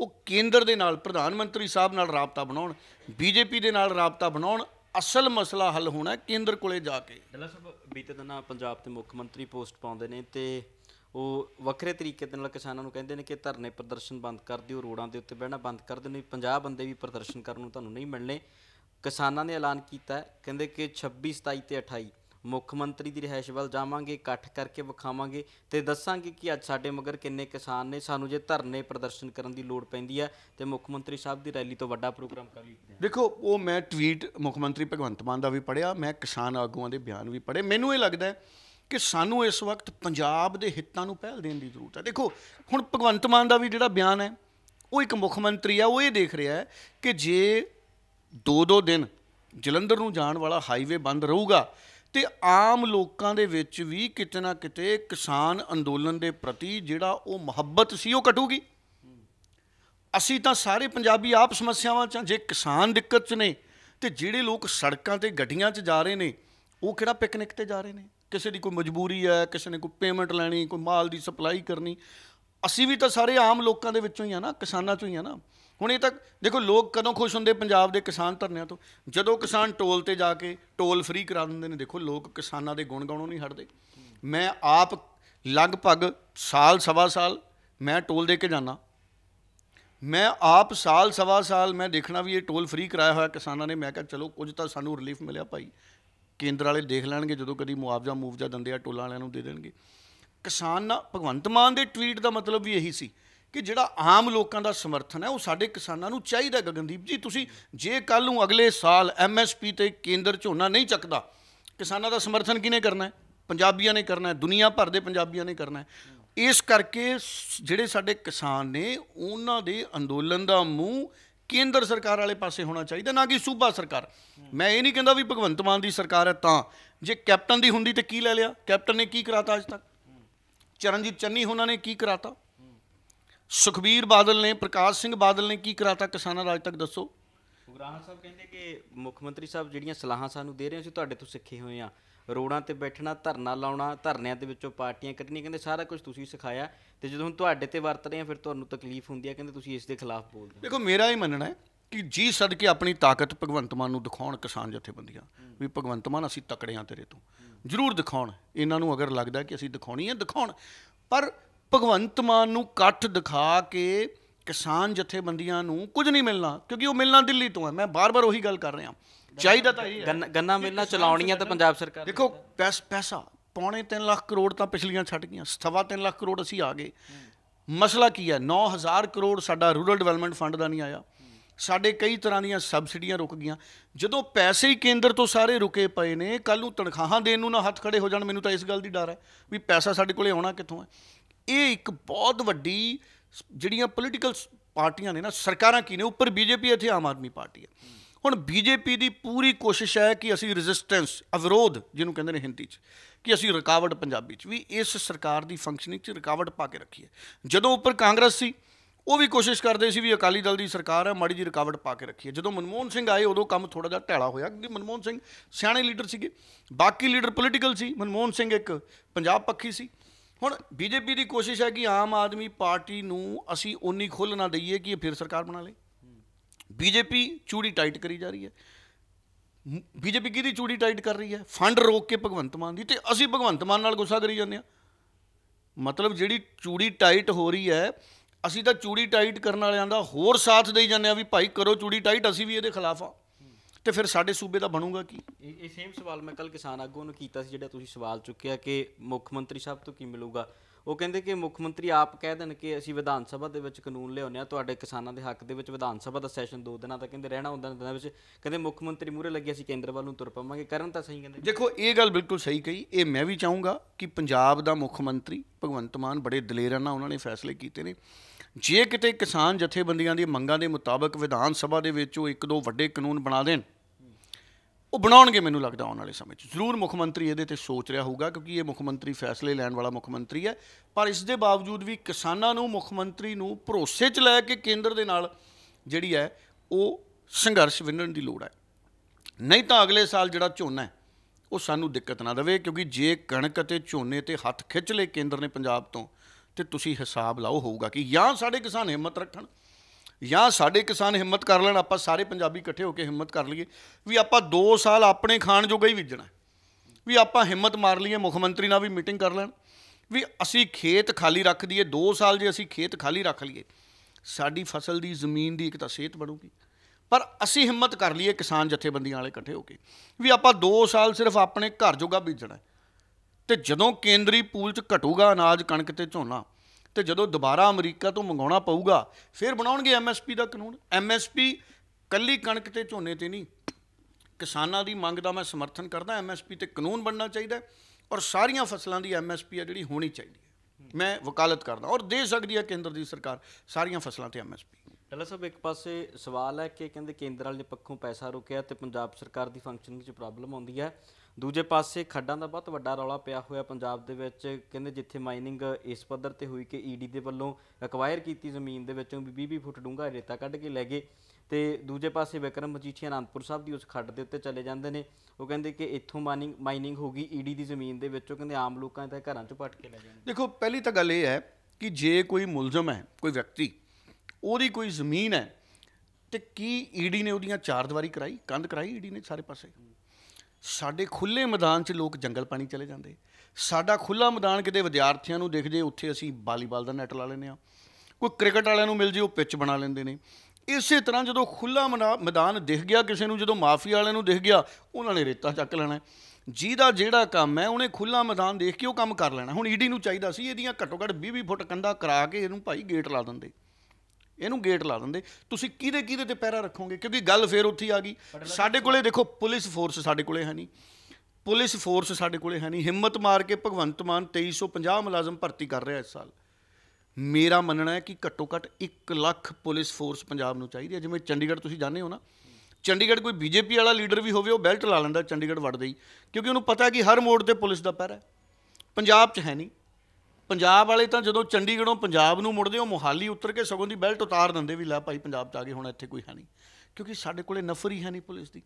ਉਹ ਕੇਂਦਰ ਦੇ ਨਾਲ, ਪ੍ਰਧਾਨ ਮੰਤਰੀ ਸਾਹਿਬ ਨਾਲ ਰਾਬਤਾ ਬਣਾਉਣ, ਬੀਜੇਪੀ ਦੇ ਨਾਲ ਰਾਬਤਾ ਬਣਾਉਣ, ਅਸਲ ਮਸਲਾ ਹੱਲ ਹੋਣਾ ਕੇਂਦਰ ਕੋਲੇ ਜਾ ਕੇ। ਡੱਲਾ ਸਾਹਿਬ, ਬੀਤੇ ਦਿਨਾਂ ਪੰਜਾਬ ਦੇ ਮੁੱਖ ਮੰਤਰੀ ਪੋਸਟ ਪਾਉਂਦੇ ਨੇ ਤੇ ਉਹ ਵੱਖਰੇ ਤਰੀਕੇ ਦੇ ਨਾਲ ਕਿਸਾਨਾਂ ਨੂੰ ਕਹਿੰਦੇ ਨੇ ਕਿ ਧਰਨੇ ਪ੍ਰਦਰਸ਼ਨ ਬੰਦ ਕਰ ਦਿਓ, ਰੋਡਾਂ ਦੇ ਉੱਤੇ ਬਹਿਣਾ ਬੰਦ ਕਰ ਦਿਓ, ਨਹੀਂ 50 ਬੰਦੇ ਵੀ ਪ੍ਰਦਰਸ਼ਨ ਕਰਨ ਨੂੰ ਤੁਹਾਨੂੰ ਨਹੀਂ ਮਿਲਣੇ। ਕਿਸਾਨਾਂ ਨੇ ਐਲਾਨ ਕੀਤਾ ਕਹਿੰਦੇ ਕਿ 26 27 ਤੇ 28 ਮੁੱਖ ਮੰਤਰੀ ਦੀ ਰਿਹਾਇਸ਼ ਵੱਲ ਜਾਵਾਂਗੇ, ਇਕੱਠ ਕਰਕੇ ਵਿਖਾਵਾਂਗੇ ਤੇ ਦੱਸਾਂਗੇ ਕਿ ਅੱਜ ਸਾਡੇ ਮਗਰ ਕਿੰਨੇ ਕਿਸਾਨ ਨੇ, ਸਾਨੂੰ ਜੇ ਧਰਨੇ ਪ੍ਰਦਰਸ਼ਨ ਕਰਨ ਦੀ ਲੋੜ ਪੈਂਦੀ ਹੈ ਤੇ ਮੁੱਖ ਮੰਤਰੀ ਸਾਹਿਬ ਦੀ ਰੈਲੀ ਤੋਂ ਵੱਡਾ ਪ੍ਰੋਗਰਾਮ ਕਰ ਲਿਖਦੇ ਦੇਖੋ, ਉਹ ਮੈਂ ਟਵੀਟ ਮੁੱਖ ਮੰਤਰੀ ਭਗਵੰਤ ਮਾਨ ਦਾ ਵੀ ਪੜਿਆ ਮੈਂ ਕਿਸਾਨ ਆਗੂਆਂ ਦੇ ਬਿਆਨ ਵੀ ਪੜ੍ਹੇ। ਮੈਨੂੰ ਇਹ ਲੱਗਦਾ ਹੈ ਕਿ ਸਾਨੂੰ ਇਸ ਵਕਤ ਪੰਜਾਬ ਦੇ ਹਿੱਤਾਂ ਨੂੰ ਪਹਿਲ ਦੇਣ ਦੀ ਜ਼ਰੂਰਤ ਹੈ। ਦੇਖੋ, ਹੁਣ ਭਗਵੰਤ ਮਾਨ ਦਾ ਵੀ ਜਿਹੜਾ ਬਿਆਨ ਹੈ, ਉਹ ਇੱਕ ਮੁੱਖ ਮੰਤਰੀ ਆ, ਉਹ ਇਹ ਦੇਖ ਰਿਹਾ ਹੈ ਕਿ ਜੇ ਦੋ ਦੋ ਦਿਨ ਜਲੰਧਰ ਨੂੰ ਜਾਣ ਵਾਲਾ ਹਾਈਵੇ ਬੰਦ ਰਹੂਗਾ ਤੇ ਆਮ ਲੋਕਾਂ ਦੇ ਵਿੱਚ ਵੀ ਕਿਤੇ ਨਾ ਕਿਤੇ ਕਿਸਾਨ ਅੰਦੋਲਨ ਦੇ ਪ੍ਰਤੀ ਜਿਹੜਾ ਉਹ ਮੁਹੱਬਤ ਸੀ, ਉਹ ਘਟੂਗੀ। ਅਸੀਂ ਤਾਂ ਸਾਰੇ ਪੰਜਾਬੀ ਆਪ ਸਮੱਸਿਆਵਾਂ ਚ ਹਾਂ। ਜੇ ਕਿਸਾਨ ਦਿੱਕਤ ਚ ਨੇ, ਤੇ ਜਿਹੜੇ ਲੋਕ ਸੜਕਾਂ ਤੇ ਗੱਡੀਆਂ 'ਚ ਜਾ ਰਹੇ ਨੇ, ਉਹ ਕਿਹੜਾ ਪਿਕਨਿਕ ਤੇ ਜਾ ਰਹੇ ਨੇ? ਕਿਸੇ ਦੀ ਕੋਈ ਮਜਬੂਰੀ ਹੈ, ਕਿਸੇ ਨੇ ਕੋਈ ਪੇਮੈਂਟ ਲੈਣੀ, ਕੋਈ ਮਾਲ ਦੀ ਸਪਲਾਈ ਕਰਨੀ। ਅਸੀਂ ਵੀ ਤਾਂ ਸਾਰੇ ਆਮ ਲੋਕਾਂ ਦੇ ਵਿੱਚੋਂ ਹੀ ਆ ਨਾ, ਕਿਸਾਨਾਂ ਚੋਂ ਹੀ ਆ ਨਾ। ਹੁਣ ਇਹ ਤੱਕ ਦੇਖੋ ਲੋਕ ਕਦੋਂ ਖੁਸ਼ ਹੁੰਦੇ ਪੰਜਾਬ ਦੇ ਕਿਸਾਨ ਧਰਨਿਆਂ ਤੋਂ? ਜਦੋਂ ਕਿਸਾਨ ਟੋਲ ਤੇ ਜਾ ਕੇ ਟੋਲ ਫ੍ਰੀ ਕਰਾ ਦਿੰਦੇ ਨੇ, ਦੇਖੋ ਲੋਕ ਕਿਸਾਨਾਂ ਦੇ ਗੁਣ ਗਾਉਣੋਂ ਨਹੀਂ ਹਟਦੇ। ਮੈਂ ਆਪ ਲਗਭਗ ਸਾਲ ਸਵਾ ਸਾਲ ਮੈਂ ਟੋਲ ਦੇ ਕੇ ਜਾਣਾ ਮੈਂ ਆਪ ਸਾਲ ਸਵਾ ਸਾਲ ਮੈਂ ਦੇਖਣਾ ਵੀ ਇਹ ਟੋਲ ਫ੍ਰੀ ਕਰਾਇਆ ਹੋਇਆ ਕਿਸਾਨਾਂ ਨੇ। ਮੈਂ ਕਿਹਾ, ਚਲੋ, ਕੁਝ ਤਾਂ ਸਾਨੂੰ ਰਿਲੀਫ ਮਿਲਿਆ ਭਾਈ। ਕੇਂਦਰ ਵਾਲੇ ਦੇਖ ਲੈਣਗੇ ਜਦੋਂ ਕਦੀ ਮੁਆਵਜ਼ਾ ਮੂਵਜ਼ਾ ਦਿੰਦੇ ਆ, ਟੋਲਾਂ ਵਾਲਿਆਂ ਨੂੰ ਦੇ ਦੇਣਗੇ। ਕਿਸਾਨ ਨਾ, ਭਗਵੰਤ ਮਾਨ ਦੇ ਟਵੀਟ ਦਾ ਮਤਲਬ ਵੀ ਇਹੀ ਸੀ। ਕਿ ਜਿਹੜਾ ਆਮ ਲੋਕਾਂ ਦਾ ਸਮਰਥਨ ਹੈ, ਉਹ ਸਾਡੇ ਕਿਸਾਨਾਂ ਨੂੰ ਚਾਹੀਦਾ ਗਗਨਦੀਪ ਜੀ। ਤੁਸੀਂ ਜੇ ਕੱਲ ਨੂੰ ਅਗਲੇ ਸਾਲ ਐਮਐਸਪੀ ਤੇ ਕੇਂਦਰ ਝੋਨਾ ਨਹੀਂ ਚੱਕਦਾ, ਕਿਸਾਨਾਂ ਦਾ ਸਮਰਥਨ ਕਿਹਨੇ ਕਰਨਾ ਹੈ? ਪੰਜਾਬੀਆਂ ਨੇ ਕਰਨਾ ਹੈ, ਦੁਨੀਆ ਭਰ ਦੇ ਪੰਜਾਬੀਆਂ ਨੇ ਕਰਨਾ ਹੈ। ਇਸ ਕਰਕੇ ਜਿਹੜੇ ਸਾਡੇ ਕਿਸਾਨ ਨੇ, ਉਹਨਾਂ ਦੇ ਅੰਦੋਲਨ ਦਾ ਮੂੰਹ ਕੇਂਦਰ ਸਰਕਾਰ ਵਾਲੇ ਪਾਸੇ ਹੋਣਾ ਚਾਹੀਦਾ, ਨਾ ਕਿ ਸੂਬਾ ਸਰਕਾਰ। ਮੈਂ ਇਹ ਨਹੀਂ ਕਹਿੰਦਾ ਵੀ ਭਗਵੰਤ ਮਾਨ ਦੀ ਸਰਕਾਰ ਹੈ ਤਾਂ। ਜੇ ਕੈਪਟਨ ਦੀ ਹੁੰਦੀ ਤੇ ਕੀ ਲੈ ਲਿਆ? ਕੈਪਟਨ ਨੇ ਕੀ ਕਰਾਤਾ ਅੱਜ ਤੱਕ? ਚਰਨਜੀਤ ਚੰਨੀ ਉਹਨਾਂ ਨੇ ਕੀ ਕਰਾਤਾ? ਸੁਖਬੀਰ ਬਾਦਲ ਨੇ ਪ੍ਰਕਾਸ਼ ਸਿੰਘ ਬਾਦਲ ਨੇ ਕੀ ਕਰਾਤਾ? ਕਿਸਾਨਾਂ ਦਾ ਅੱਜ ਤੱਕ ਦੱਸੋ। ਉਗਰਾਹਾਂ ਸਾਹਿਬ ਕਹਿੰਦੇ ਕਿ ਮੁੱਖ ਮੰਤਰੀ ਸਾਹਿਬ ਜਿਹੜੀਆਂ ਸਲਾਹਾਂ ਸਾਨੂੰ ਦੇ ਰਹੇ ਹੋ ਅਸੀਂ ਤੁਹਾਡੇ ਤੋਂ ਸਿੱਖੇ ਹੋਏ ਆ ਰੋਡਾਂ ਤੇ ਬੈਠਣਾ ਧਰਨਾ ਲਾਉਣਾ ਧਰਨਿਆਂ ਦੇ ਵਿੱਚੋਂ ਪਾਰਟੀਆਂ ਕੱਢਣੀਆਂ ਕਹਿੰਦੇ ਸਾਰਾ ਕੁਝ ਤੁਸੀਂ ਸਿਖਾਇਆ ਤੇ ਜਦੋਂ ਹੁਣ ਤੁਹਾਡੇ ਤੇ ਵਰਤ ਰਹੇ ਆ ਫਿਰ ਤੁਹਾਨੂੰ ਤਕਲੀਫ ਹੁੰਦੀ ਹੈ ਕਹਿੰਦੇ ਤੁਸੀਂ ਇਸ ਦੇ ਖਿਲਾਫ ਬੋਲਦੇ ਹੋ। ਦੇਖੋ ਮੇਰਾ ਇਹ ਮੰਨਣਾ ਹੈ ਕਿ ਜੀ ਸਦਕੇ ਆਪਣੀ ਤਾਕਤ ਭਗਵੰਤ ਮਾਨ ਨੂੰ ਦਿਖਾਉਣ ਕਿਸਾਨ ਜਥੇਬੰਦੀਆਂ ਵੀ ਭਗਵੰਤ ਮਾਨ ਅਸੀਂ ਤਕੜੇ ਹਾਂ ਤੇਰੇ ਤੋਂ। ਜ਼ਰੂਰ ਦਿਖਾਉਣ। ਇਹਨਾਂ ਨੂੰ ਅਗਰ ਲੱਗਦਾ ਕਿ ਅਸੀਂ ਦਿਖਾਉਣੀ ਹੈ ਦਿਖਾਉਣ। ਪਰ ਭਗਵੰਤ ਮਾਨ ਨੂੰ ਇਕੱਠ ਦਿਖਾ ਕੇ ਕਿਸਾਨ ਜਥੇਬੰਦੀਆਂ ਨੂੰ ਕੁਝ ਨਹੀਂ ਮਿਲਣਾ ਕਿਉਂਕਿ ਉਹ ਮਿਲਣਾ ਦਿੱਲੀ ਤੋਂ ਹੈ। ਮੈਂ ਬਾਰ-ਬਾਰ ਉਹੀ ਗੱਲ ਕਰ ਰਿਹਾ। ਚਾਹੀਦਾ ਤਾਂ ਇਹ ਹੈ। ਗੰਨਾ ਮਿਲਣਾ ਚਲਾਉਣੀਆਂ ਤਾਂ ਪੰਜਾਬ ਸਰਕਾਰ ਦੇਖੋ ਪੈਸ ਪੈਸਾ ਪੌਣੇ 3 ਲੱਖ ਕਰੋੜ ਤਾਂ ਪਿਛਲੀਆਂ ਛੱਡ ਗਈਆਂ। ਸਵਾ 3 ਲੱਖ ਕਰੋੜ ਅਸੀਂ ਆ ਗਏ। ਮਸਲਾ ਕੀ ਹੈ? 9000 ਕਰੋੜ ਸਾਡਾ ਰੂਰਲ ਡਿਵੈਲਪਮੈਂਟ ਫੰਡ ਦਾ ਨਹੀਂ ਆਇਆ। ਸਾਡੇ ਕਈ ਤਰ੍ਹਾਂ ਦੀਆਂ ਸਬਸਿਡੀਆਂ ਰੁਕ ਗਈਆਂ। ਜਦੋਂ ਪੈਸੇ ਹੀ ਕੇਂਦਰ ਤੋਂ ਸਾਰੇ ਰੁਕੇ ਪਏ ਨੇ ਕੱਲ ਨੂੰ ਤਨਖਾਹਾਂ ਦੇਣ ਨੂੰ ਨਾ ਹੱਥ ਖੜੇ ਹੋ ਜਾਣ ਮੈਨੂੰ ਤਾਂ ਇਸ ਗੱਲ ਦੀ ਡਰ ਹੈ ਵੀ ਪੈਸਾ ਸਾਡੇ ਕੋਲੇ ਆਉਣਾ ਕਿੱਥੋਂ ਹੈ? ਇਹ ਇੱਕ ਬਹੁਤ ਵੱਡੀ ਜਿਹੜੀਆਂ ਪੋਲੀਟੀਕਲ ਪਾਰਟੀਆਂ ਨੇ ਨਾ, ਸਰਕਾਰਾਂ ਕੀ ਨੇ, ਉੱਪਰ ਬੀਜੇਪੀ ਇੱਥੇ ਆਮ ਆਦਮੀ ਪਾਰਟੀ ਹੈ। ਹੁਣ ਬੀਜੇਪੀ ਦੀ ਪੂਰੀ ਕੋਸ਼ਿਸ਼ ਹੈ ਕਿ ਅਸੀਂ ਰੈਜ਼ਿਸਟੈਂਸ ਅਵਰੋਧ, ਜਿਹਨੂੰ ਕਹਿੰਦੇ ਨੇ ਹਿੰਦੀ 'ਚ, ਕਿ ਅਸੀਂ ਰੁਕਾਵਟ ਪੰਜਾਬੀ 'ਚ, ਵੀ ਇਸ ਸਰਕਾਰ ਦੀ ਫੰਕਸ਼ਨਿੰਗ 'ਚ ਰੁਕਾਵਟ ਪਾ ਕੇ ਰੱਖੀ ਹੈ ਜਦੋਂ ਉੱਪਰ ਕਾਂਗਰਸ ਸੀ, ਉਹ ਵੀ ਕੋਸ਼ਿਸ਼ ਕਰਦੇ ਸੀ ਵੀ ਅਕਾਲੀ ਦਲ ਦੀ ਸਰਕਾਰ ਹੈ, ਮਾੜੀ ਜੀ ਰੁਕਾਵਟ ਪਾ ਕੇ ਰੱਖੀ ਹੈ ਜਦੋਂ ਮਨਮੋਹਨ ਸਿੰਘ ਆਏ, ਉਦੋਂ ਕੰਮ ਥੋੜਾ ਜਿਹਾ ਢੈਲਾ ਹੋਇਆ, ਕਿਉਂਕਿ ਮਨਮੋਹਨ ਸਿੰਘ ਸਿਆਣੇ ਲੀਡਰ ਸੀਗੇ। ਬਾਕੀ ਲੀਡਰ ਪੋਲੀਟੀਕਲ ਸੀ, ਮਨਮੋਹਨ ਸਿੰਘ ਇੱਕ ਪੰਜਾਬ ਪੱਖੀ ਸੀ। ਹੁਣ ਬੀਜੇਪੀ ਦੀ ਕੋਸ਼ਿਸ਼ ਹੈ ਕਿ ਆਮ ਆਦਮੀ ਪਾਰਟੀ ਨੂੰ ਅਸੀਂ ਉਨੀ ਖੁੱਲ੍ਹ ਨਾ ਦਈਏ ਕਿ ਇਹ ਫਿਰ ਸਰਕਾਰ ਬਣਾ ਲੇ। ਬੀਜੇਪੀ ਚੂੜੀ ਟਾਈਟ ਕਰੀ ਜਾ ਰਹੀ ਹੈ। ਬੀਜੇਪੀ ਕਿਹਦੀ ਚੂੜੀ ਟਾਈਟ ਕਰ ਰਹੀ ਹੈ? ਫੰਡ ਰੋਕ ਕੇ ਭਗਵੰਤ ਮਾਨ ਦੀ ਤੇ ਅਸੀਂ ਭਗਵੰਤ ਮਾਨ ਨਾਲ ਗੁੱਸਾ ਕਰੀ ਜਾਂਦੇ ਆ ਮਤਲਬ ਜਿਹੜੀ ਚੂੜੀ ਟਾਈਟ ਹੋ ਰਹੀ ਹੈ, ਅਸੀਂ ਤਾਂ ਚੂੜੀ ਟਾਈਟ ਕਰਨ ਵਾਲਿਆਂ ਦਾ ਹੋਰ ਸਾਥ ਦੇਈ ਜਾਂਦੇ ਆ ਵੀ ਭਾਈ ਕਰੋ ਚੂੜੀ ਟਾਈਟ, ਅਸੀਂ ਵੀ ਇਹਦੇ ਖਿਲਾਫ ਆ ਤੇ ਫਿਰ ਸਾਡੇ ਸੂਬੇ ਦਾ ਬਣੂਗਾ ਕੀ? ਇਹ ਸੇਮ ਸਵਾਲ ਮੈਂ ਕੱਲ ਕਿਸਾਨ ਆਗੂ ਨੂੰ ਕੀਤਾ ਸੀ ਜਿਹੜਾ ਤੁਸੀਂ ਸਵਾਲ ਚੁੱਕਿਆ ਕਿ ਮੁੱਖ ਮੰਤਰੀ ਸਾਹਿਬ ਤੋਂ ਕੀ ਮਿਲੂਗਾ। ਉਹ ਕਹਿੰਦੇ ਕਿ ਮੁੱਖ ਮੰਤਰੀ ਆਪ ਕਹਿ ਦੇਣ ਕਿ ਅਸੀਂ ਵਿਧਾਨ ਸਭਾ ਦੇ ਵਿੱਚ ਕਾਨੂੰਨ ਲਿਆਉਂਦੇ ਆ ਤੁਹਾਡੇ ਕਿਸਾਨਾਂ ਦੇ ਹੱਕ ਦੇ ਵਿੱਚ ਵਿਧਾਨ ਸਭਾ ਦਾ ਸੈਸ਼ਨ ਦੋ ਦਿਨਾਂ ਤੱਕ ਕਹਿੰਦੇ ਰਹਿਣਾ ਹੁੰਦਾ ਦਿਨਾਂ ਵਿੱਚ। ਕਹਿੰਦੇ ਮੁੱਖ ਮੰਤਰੀ ਮੂਹਰੇ ਲੱਗੇ ਅਸੀਂ ਕੇਂਦਰ ਵੱਲ ਨੂੰ ਤੁਰ ਪਾਵਾਂਗੇ। ਕਰਨ ਤਾਂ ਸਹੀ ਕਹਿੰਦੇ। ਦੇਖੋ ਇਹ ਗੱਲ ਬਿਲਕੁਲ ਸਹੀ ਕਹੀ। ਇਹ ਮੈਂ ਵੀ ਚਾਹੂੰਗਾ ਕਿ ਪੰਜਾਬ ਦਾ ਮੁੱਖ ਮੰਤਰੀ ਭਗਵੰਤ ਮਾਨ ਬੜੇ ਦਲੇਰਾਂ ਨਾਲ ਉਹਨਾਂ ਨੇ ਫੈਸਲੇ ਕੀਤੇ ਨੇ। ਜੇ ਕਿਤੇ ਕਿਸਾਨ ਜਥੇਬੰਦੀਆਂ ਦੀ ਮੰਗਾਂ ਦੇ ਮੁਤਾਬਕ ਵਿਧਾਨ ਸਭਾ ਦੇ ਵਿੱਚ ਉਹ ਇੱਕ ਦੋ ਵੱਡੇ ਕਾਨੂੰਨ ਬਣਾ ਦੇਣ, ਉਹ ਬਣਾਉਣਗੇ ਮੈਨੂੰ ਲੱਗਦਾ ਆਉਣ ਵਾਲੇ ਸਮੇਂ 'ਚ। ਜ਼ਰੂਰ ਮੁੱਖ ਮੰਤਰੀ ਇਹਦੇ ਤੇ ਸੋਚ ਰਿਹਾ ਹੋਊਗਾ ਕਿਉਂਕਿ ਇਹ ਮੁੱਖ ਮੰਤਰੀ ਫੈਸਲੇ ਲੈਣ ਵਾਲਾ ਮੁੱਖ ਮੰਤਰੀ ਹੈ। ਪਰ ਇਸ ਦੇ ਬਾਵਜੂਦ ਵੀ ਕਿਸਾਨਾਂ ਨੂੰ ਮੁੱਖ ਮੰਤਰੀ ਨੂੰ ਭਰੋਸੇ 'ਚ ਲੈ ਕੇ ਕੇਂਦਰ ਦੇ ਨਾਲ ਜਿਹੜੀ ਹੈ, ਉਹ ਸੰਘਰਸ਼ ਵਿੰਨਣ ਦੀ ਲੋੜ ਹੈ। ਨਹੀਂ ਤਾਂ ਅਗਲੇ ਸਾਲ ਜਿਹੜਾ ਝੋਨਾ ਹੈ, ਉਹ ਸਾਨੂੰ ਦਿੱਕਤ ਨਾ ਦੇਵੇ ਕਿਉਂਕਿ ਜੇ ਕਣਕ ਅਤੇ ਝੋਨੇ ਤੇ ਹੱਥ ਖਿੱਚ ਲਏ ਕੇਂਦਰ ਨੇ ਪੰਜਾਬ ਤੋਂ ਤੇ ਤੁਸੀਂ ਹਿਸਾਬ ਲਾਓ ਹੋਊਗਾ ਕਿ ਜਾਂ ਸਾਡੇ ਕਿਸਾਨ ਹਿੰਮਤ ਰੱਖਣ, ਜਾਂ ਸਾਡੇ ਕਿਸਾਨ ਹਿੰਮਤ ਕਰ ਲੈਣ, ਆਪਾਂ ਸਾਰੇ ਪੰਜਾਬੀ ਇਕੱਠੇ ਹੋ ਕੇ ਹਿੰਮਤ ਕਰ ਲਈਏ ਵੀ ਆਪਾਂ 2 ਸਾਲ ਆਪਣੇ ਖਾਣ ਜੋਗਾ ਹੀ ਬੀਜਣਾ ਵੀ ਆਪਾਂ ਹਿੰਮਤ ਮਾਰ ਲਈਏ, ਮੁੱਖ ਮੰਤਰੀ ਨਾਲ ਵੀ ਮੀਟਿੰਗ ਕਰ ਲੈਣ, ਵੀ ਅਸੀਂ ਖੇਤ ਖਾਲੀ ਰੱਖ ਦਈਏ 2 ਸਾਲ ਜੇ ਅਸੀਂ ਖੇਤ ਖਾਲੀ ਰੱਖ ਲਈਏ, ਸਾਡੀ ਫਸਲ ਦੀ ਜ਼ਮੀਨ ਦੀ ਇੱਕ ਤਾਂ ਸਿਹਤ ਬਣੂਗੀ। ਪਰ ਅਸੀਂ ਹਿੰਮਤ ਕਰ ਲਈਏ ਕਿਸਾਨ ਜਥੇਬੰਦੀਆਂ ਵਾਲੇ ਇਕੱਠੇ ਹੋ ਕੇ, ਵੀ ਆਪਾਂ 2 ਸਾਲ ਸਿਰਫ ਆਪਣੇ ਘਰ ਜੋਗਾ ਬੀਜਣਾ ਤੇ ਜਦੋਂ ਕੇਂਦਰੀ ਪੂਲ 'ਚ ਘਟੂਗਾ ਅਨਾਜ, ਕਣਕ ਤੇ ਝੋਨਾ, ਤੇ ਜਦੋਂ ਦੁਬਾਰਾ ਅਮਰੀਕਾ ਤੋਂ ਮੰਗਾਉਣਾ ਪਊਗਾ, ਫਿਰ ਬਣਾਉਣਗੇ ਐਮਐਸਪੀ ਦਾ ਕਾਨੂੰਨ। ਐਮਐਸਪੀ ਕੱਲੀ ਕਣਕ ਤੇ ਝੋਨੇ ਤੇ ਨਹੀਂ। ਕਿਸਾਨਾਂ ਦੀ ਮੰਗ ਦਾ ਮੈਂ ਸਮਰਥਨ ਕਰਦਾ ਐਮਐਸਪੀ ਤੇ ਕਾਨੂੰਨ ਬਣਨਾ ਚਾਹੀਦਾ ਔਰ ਸਾਰੀਆਂ ਫਸਲਾਂ ਦੀ ਐਮਐਸਪੀ ਆ ਜਿਹੜੀ ਹੋਣੀ ਚਾਹੀਦੀ ਹੈ। ਮੈਂ ਵਕਾਲਤ ਕਰਦਾ ਔਰ ਦੇ ਸਕਦੀ ਹੈ ਕੇਂਦਰ ਦੀ ਸਰਕਾਰ ਸਾਰੀਆਂ ਫਸਲਾਂ ਤੇ ਐਮਐਸਪੀ ਡੱਲਾ ਸਾਹਿਬ ਇੱਕ ਪਾਸੇ ਸਵਾਲ ਹੈ ਕਿ ਕਹਿੰਦੇ ਕੇਂਦਰ ਵਾਲੇ ਪੱਖੋਂ ਪੈਸਾ ਰੁਕਿਆ ਤੇ ਪੰਜਾਬ ਸਰਕਾਰ ਦੀ ਫੰਕਸ਼ਨਿੰਗ 'ਚ ਪ੍ਰੋਬਲਮ ਆਉਂਦੀ ਹੈ। ਦੂਜੇ ਪਾਸੇ ਖੱਡਾਂ ਦਾ ਬਹੁਤ ਵੱਡਾ ਰੌਲਾ ਪਿਆ ਹੋਇਆ ਪੰਜਾਬ ਦੇ ਵਿੱਚ। ਕਹਿੰਦੇ ਜਿੱਥੇ ਮਾਈਨਿੰਗ ਇਸ ਪੱਧਰ ਤੇ ਹੋਈ ਕਿ ਈਡੀ ਦੇ ਵੱਲੋਂ ਐਕਵਾਇਰ ਕੀਤੀ ਜ਼ਮੀਨ ਦੇ ਵਿੱਚੋਂ ਵੀ 20 ਫੁੱਟ ਡੂੰਘਾ ਰੇਤਾ ਕੱਢ ਕੇ ਲੈ ਗਏ ਤੇ ਦੂਜੇ ਪਾਸੇ ਵਿਕਰਮ ਮਜੀਠੀਆ ਅਨੰਦਪੁਰ ਸਾਹਿਬ ਦੀ ਉਸ ਖੱਡ ਦੇ ਉੱਤੇ ਚਲੇ ਜਾਂਦੇ ਨੇ। ਉਹ ਕਹਿੰਦੇ ਕਿ ਇੱਥੋਂ ਮਾਈਨਿੰਗ ਮਾਈਨਿੰਗ ਹੋਗੀ ਈਡੀ ਦੀ ਜ਼ਮੀਨ ਦੇ ਵਿੱਚੋਂ। ਕਹਿੰਦੇ ਆਮ ਲੋਕਾਂ ਦੇ ਘਰਾਂ 'ਚ ਪਟ ਕੇ ਲੈ ਜਾਣਗੇ ਦੇਖੋ, ਪਹਿਲੀ ਤਾਂ ਗੱਲ ਇਹ ਹੈ ਕਿ ਜੇ ਕੋਈ ਮੁਲਜ਼ਮ ਹੈ, ਕੋਈ ਵਿਅਕਤੀ ਉਹਦੀ ਕੋਈ ਜ਼ਮੀਨ ਹੈ ਤੇ ਕੀ ਈਡੀ ਨੇ ਉਹਦੀਆਂ ਚਾਰ ਦੀਵਾਰੀ ਕਰਾਈ, ਕੰਧ ਕਰਾਈ ਈਡੀ ਨੇ ਸਾਰੇ ਪਾਸੇ? ਸਾਡੇ ਖੁੱਲੇ ਮੈਦਾਨ 'ਚ ਲੋਕ ਜੰਗਲ ਪਾਣੀ ਚਲੇ ਜਾਂਦੇ। ਸਾਡਾ ਖੁੱਲਾ ਮੈਦਾਨ ਕਿਤੇ ਵਿਦਿਆਰਥੀਆਂ ਨੂੰ ਦੇਖਦੇ, ਉੱਥੇ ਅਸੀਂ ਵਾਲੀਬਾਲ ਦਾ ਨੈਟ ਲਾ ਲੈਂਦੇ ਆ ਕੋਈ ਕ੍ਰਿਕਟ ਵਾਲਿਆਂ ਨੂੰ ਮਿਲ ਜੇ, ਉਹ ਪਿੱਚ ਬਣਾ ਲੈਂਦੇ ਨੇ। ਇਸੇ ਤਰ੍ਹਾਂ ਜਦੋਂ ਖੁੱਲਾ ਮੈਦਾਨ ਦਿਖ ਗਿਆ ਕਿਸੇ ਨੂੰ, ਜਦੋਂ ਮਾਫੀਆ ਵਾਲਿਆਂ ਨੂੰ ਦਿਖ ਗਿਆ, ਉਹਨਾਂ ਨੇ ਰੇਤਾ ਚੱਕ ਲੈਣਾ ਜਿਹਦਾ ਜਿਹੜਾ ਕੰਮ ਹੈ, ਉਹਨੇ ਖੁੱਲਾ ਮੈਦਾਨ ਦੇਖ ਕੇ ਉਹ ਕੰਮ ਕਰ ਲੈਣਾ। ਹੁਣ ਈਡੀ ਨੂੰ ਚਾਹੀਦਾ ਸੀ, ਇਹਦੀਆਂ ਘੱਟੋ ਘੱਟ 20-20 ਫੁੱਟ ਕੰਧਾ ਕਰਾ ਕੇ ਇਹਨੂੰ ਭਾਈ ਗੇਟ ਲਾ ਦਿੰਦੇ। ਇਹਨੂੰ ਗੇਟ ਲਾ ਦਿੰਦੇ। ਤੁਸੀਂ ਕਿਹਦੇ ਕਿਹਦੇ ਤੇ ਪਹਿਰਾ ਰੱਖੋਗੇ? ਕਿਉਂਕਿ ਗੱਲ ਫੇਰ ਉੱਥੇ ਆ ਗਈ। ਸਾਡੇ ਕੋਲੇ ਦੇਖੋ ਪੁਲਿਸ ਫੋਰਸ ਸਾਡੇ ਕੋਲੇ ਹੈ ਨਹੀਂ। ਪੁਲਿਸ ਫੋਰਸ ਸਾਡੇ ਕੋਲੇ ਹੈ ਨਹੀਂ। ਹਿੰਮਤ ਮਾਰ ਕੇ ਭਗਵੰਤ ਮਾਨ 2350 ਮੁਲਾਜ਼ਮ ਭਰਤੀ ਕਰ ਰਿਹਾ ਇਸ ਸਾਲ। ਮੇਰਾ ਮੰਨਣਾ ਹੈ ਕਿ ਘੱਟੋ ਘੱਟ 1 ਲੱਖ ਪੁਲਿਸ ਫੋਰਸ ਪੰਜਾਬ ਨੂੰ ਚਾਹੀਦੀ ਹੈ। ਜਿਵੇਂ ਚੰਡੀਗੜ੍ਹ ਤੁਸੀਂ ਜਾਣਦੇ ਹੋ ਨਾ। ਚੰਡੀਗੜ੍ਹ ਕੋਈ ਬੀਜੇਪੀ ਵਾਲਾ ਲੀਡਰ ਵੀ ਹੋਵੇ ਉਹ ਬੈਲਟ ਲਾ ਲੈਂਦਾ ਚੰਡੀਗੜ੍ਹ ਵੜਦੇ ਹੀ। ਕਿਉਂਕਿ ਉਹਨੂੰ ਪਤਾ ਹੈ ਕਿ ਹਰ ਮੋੜ ਤੇ ਪੁਲਿਸ ਦਾ ਪਹਿਰਾ ਹੈ। ਪੰਜਾਬ 'ਚ ਹੈ ਨਹੀਂ। ਪੰਜਾਬ ਵਾਲੇ ਤਾਂ ਜਦੋਂ ਚੰਡੀਗੜ੍ਹੋਂ ਪੰਜਾਬ ਨੂੰ ਮੁੜਦੇ ਹੋ, ਮੋਹਾਲੀ ਉਤਰ ਕੇ ਸਗੋਂ ਦੀ ਬੈਲਟ ਉਤਾਰ ਦਿੰਦੇ ਵੀ ਲੈ ਭਾਈ ਪੰਜਾਬ 'ਚ ਆ ਗਏ, ਹੁਣ ਇੱਥੇ ਕੋਈ ਹੈ ਨਹੀਂ। ਕਿਉਂਕਿ ਸਾਡੇ ਕੋਲੇ ਨਫਰੀ ਹੈ ਨਹੀਂ ਪੁਲਿਸ ਦੀ।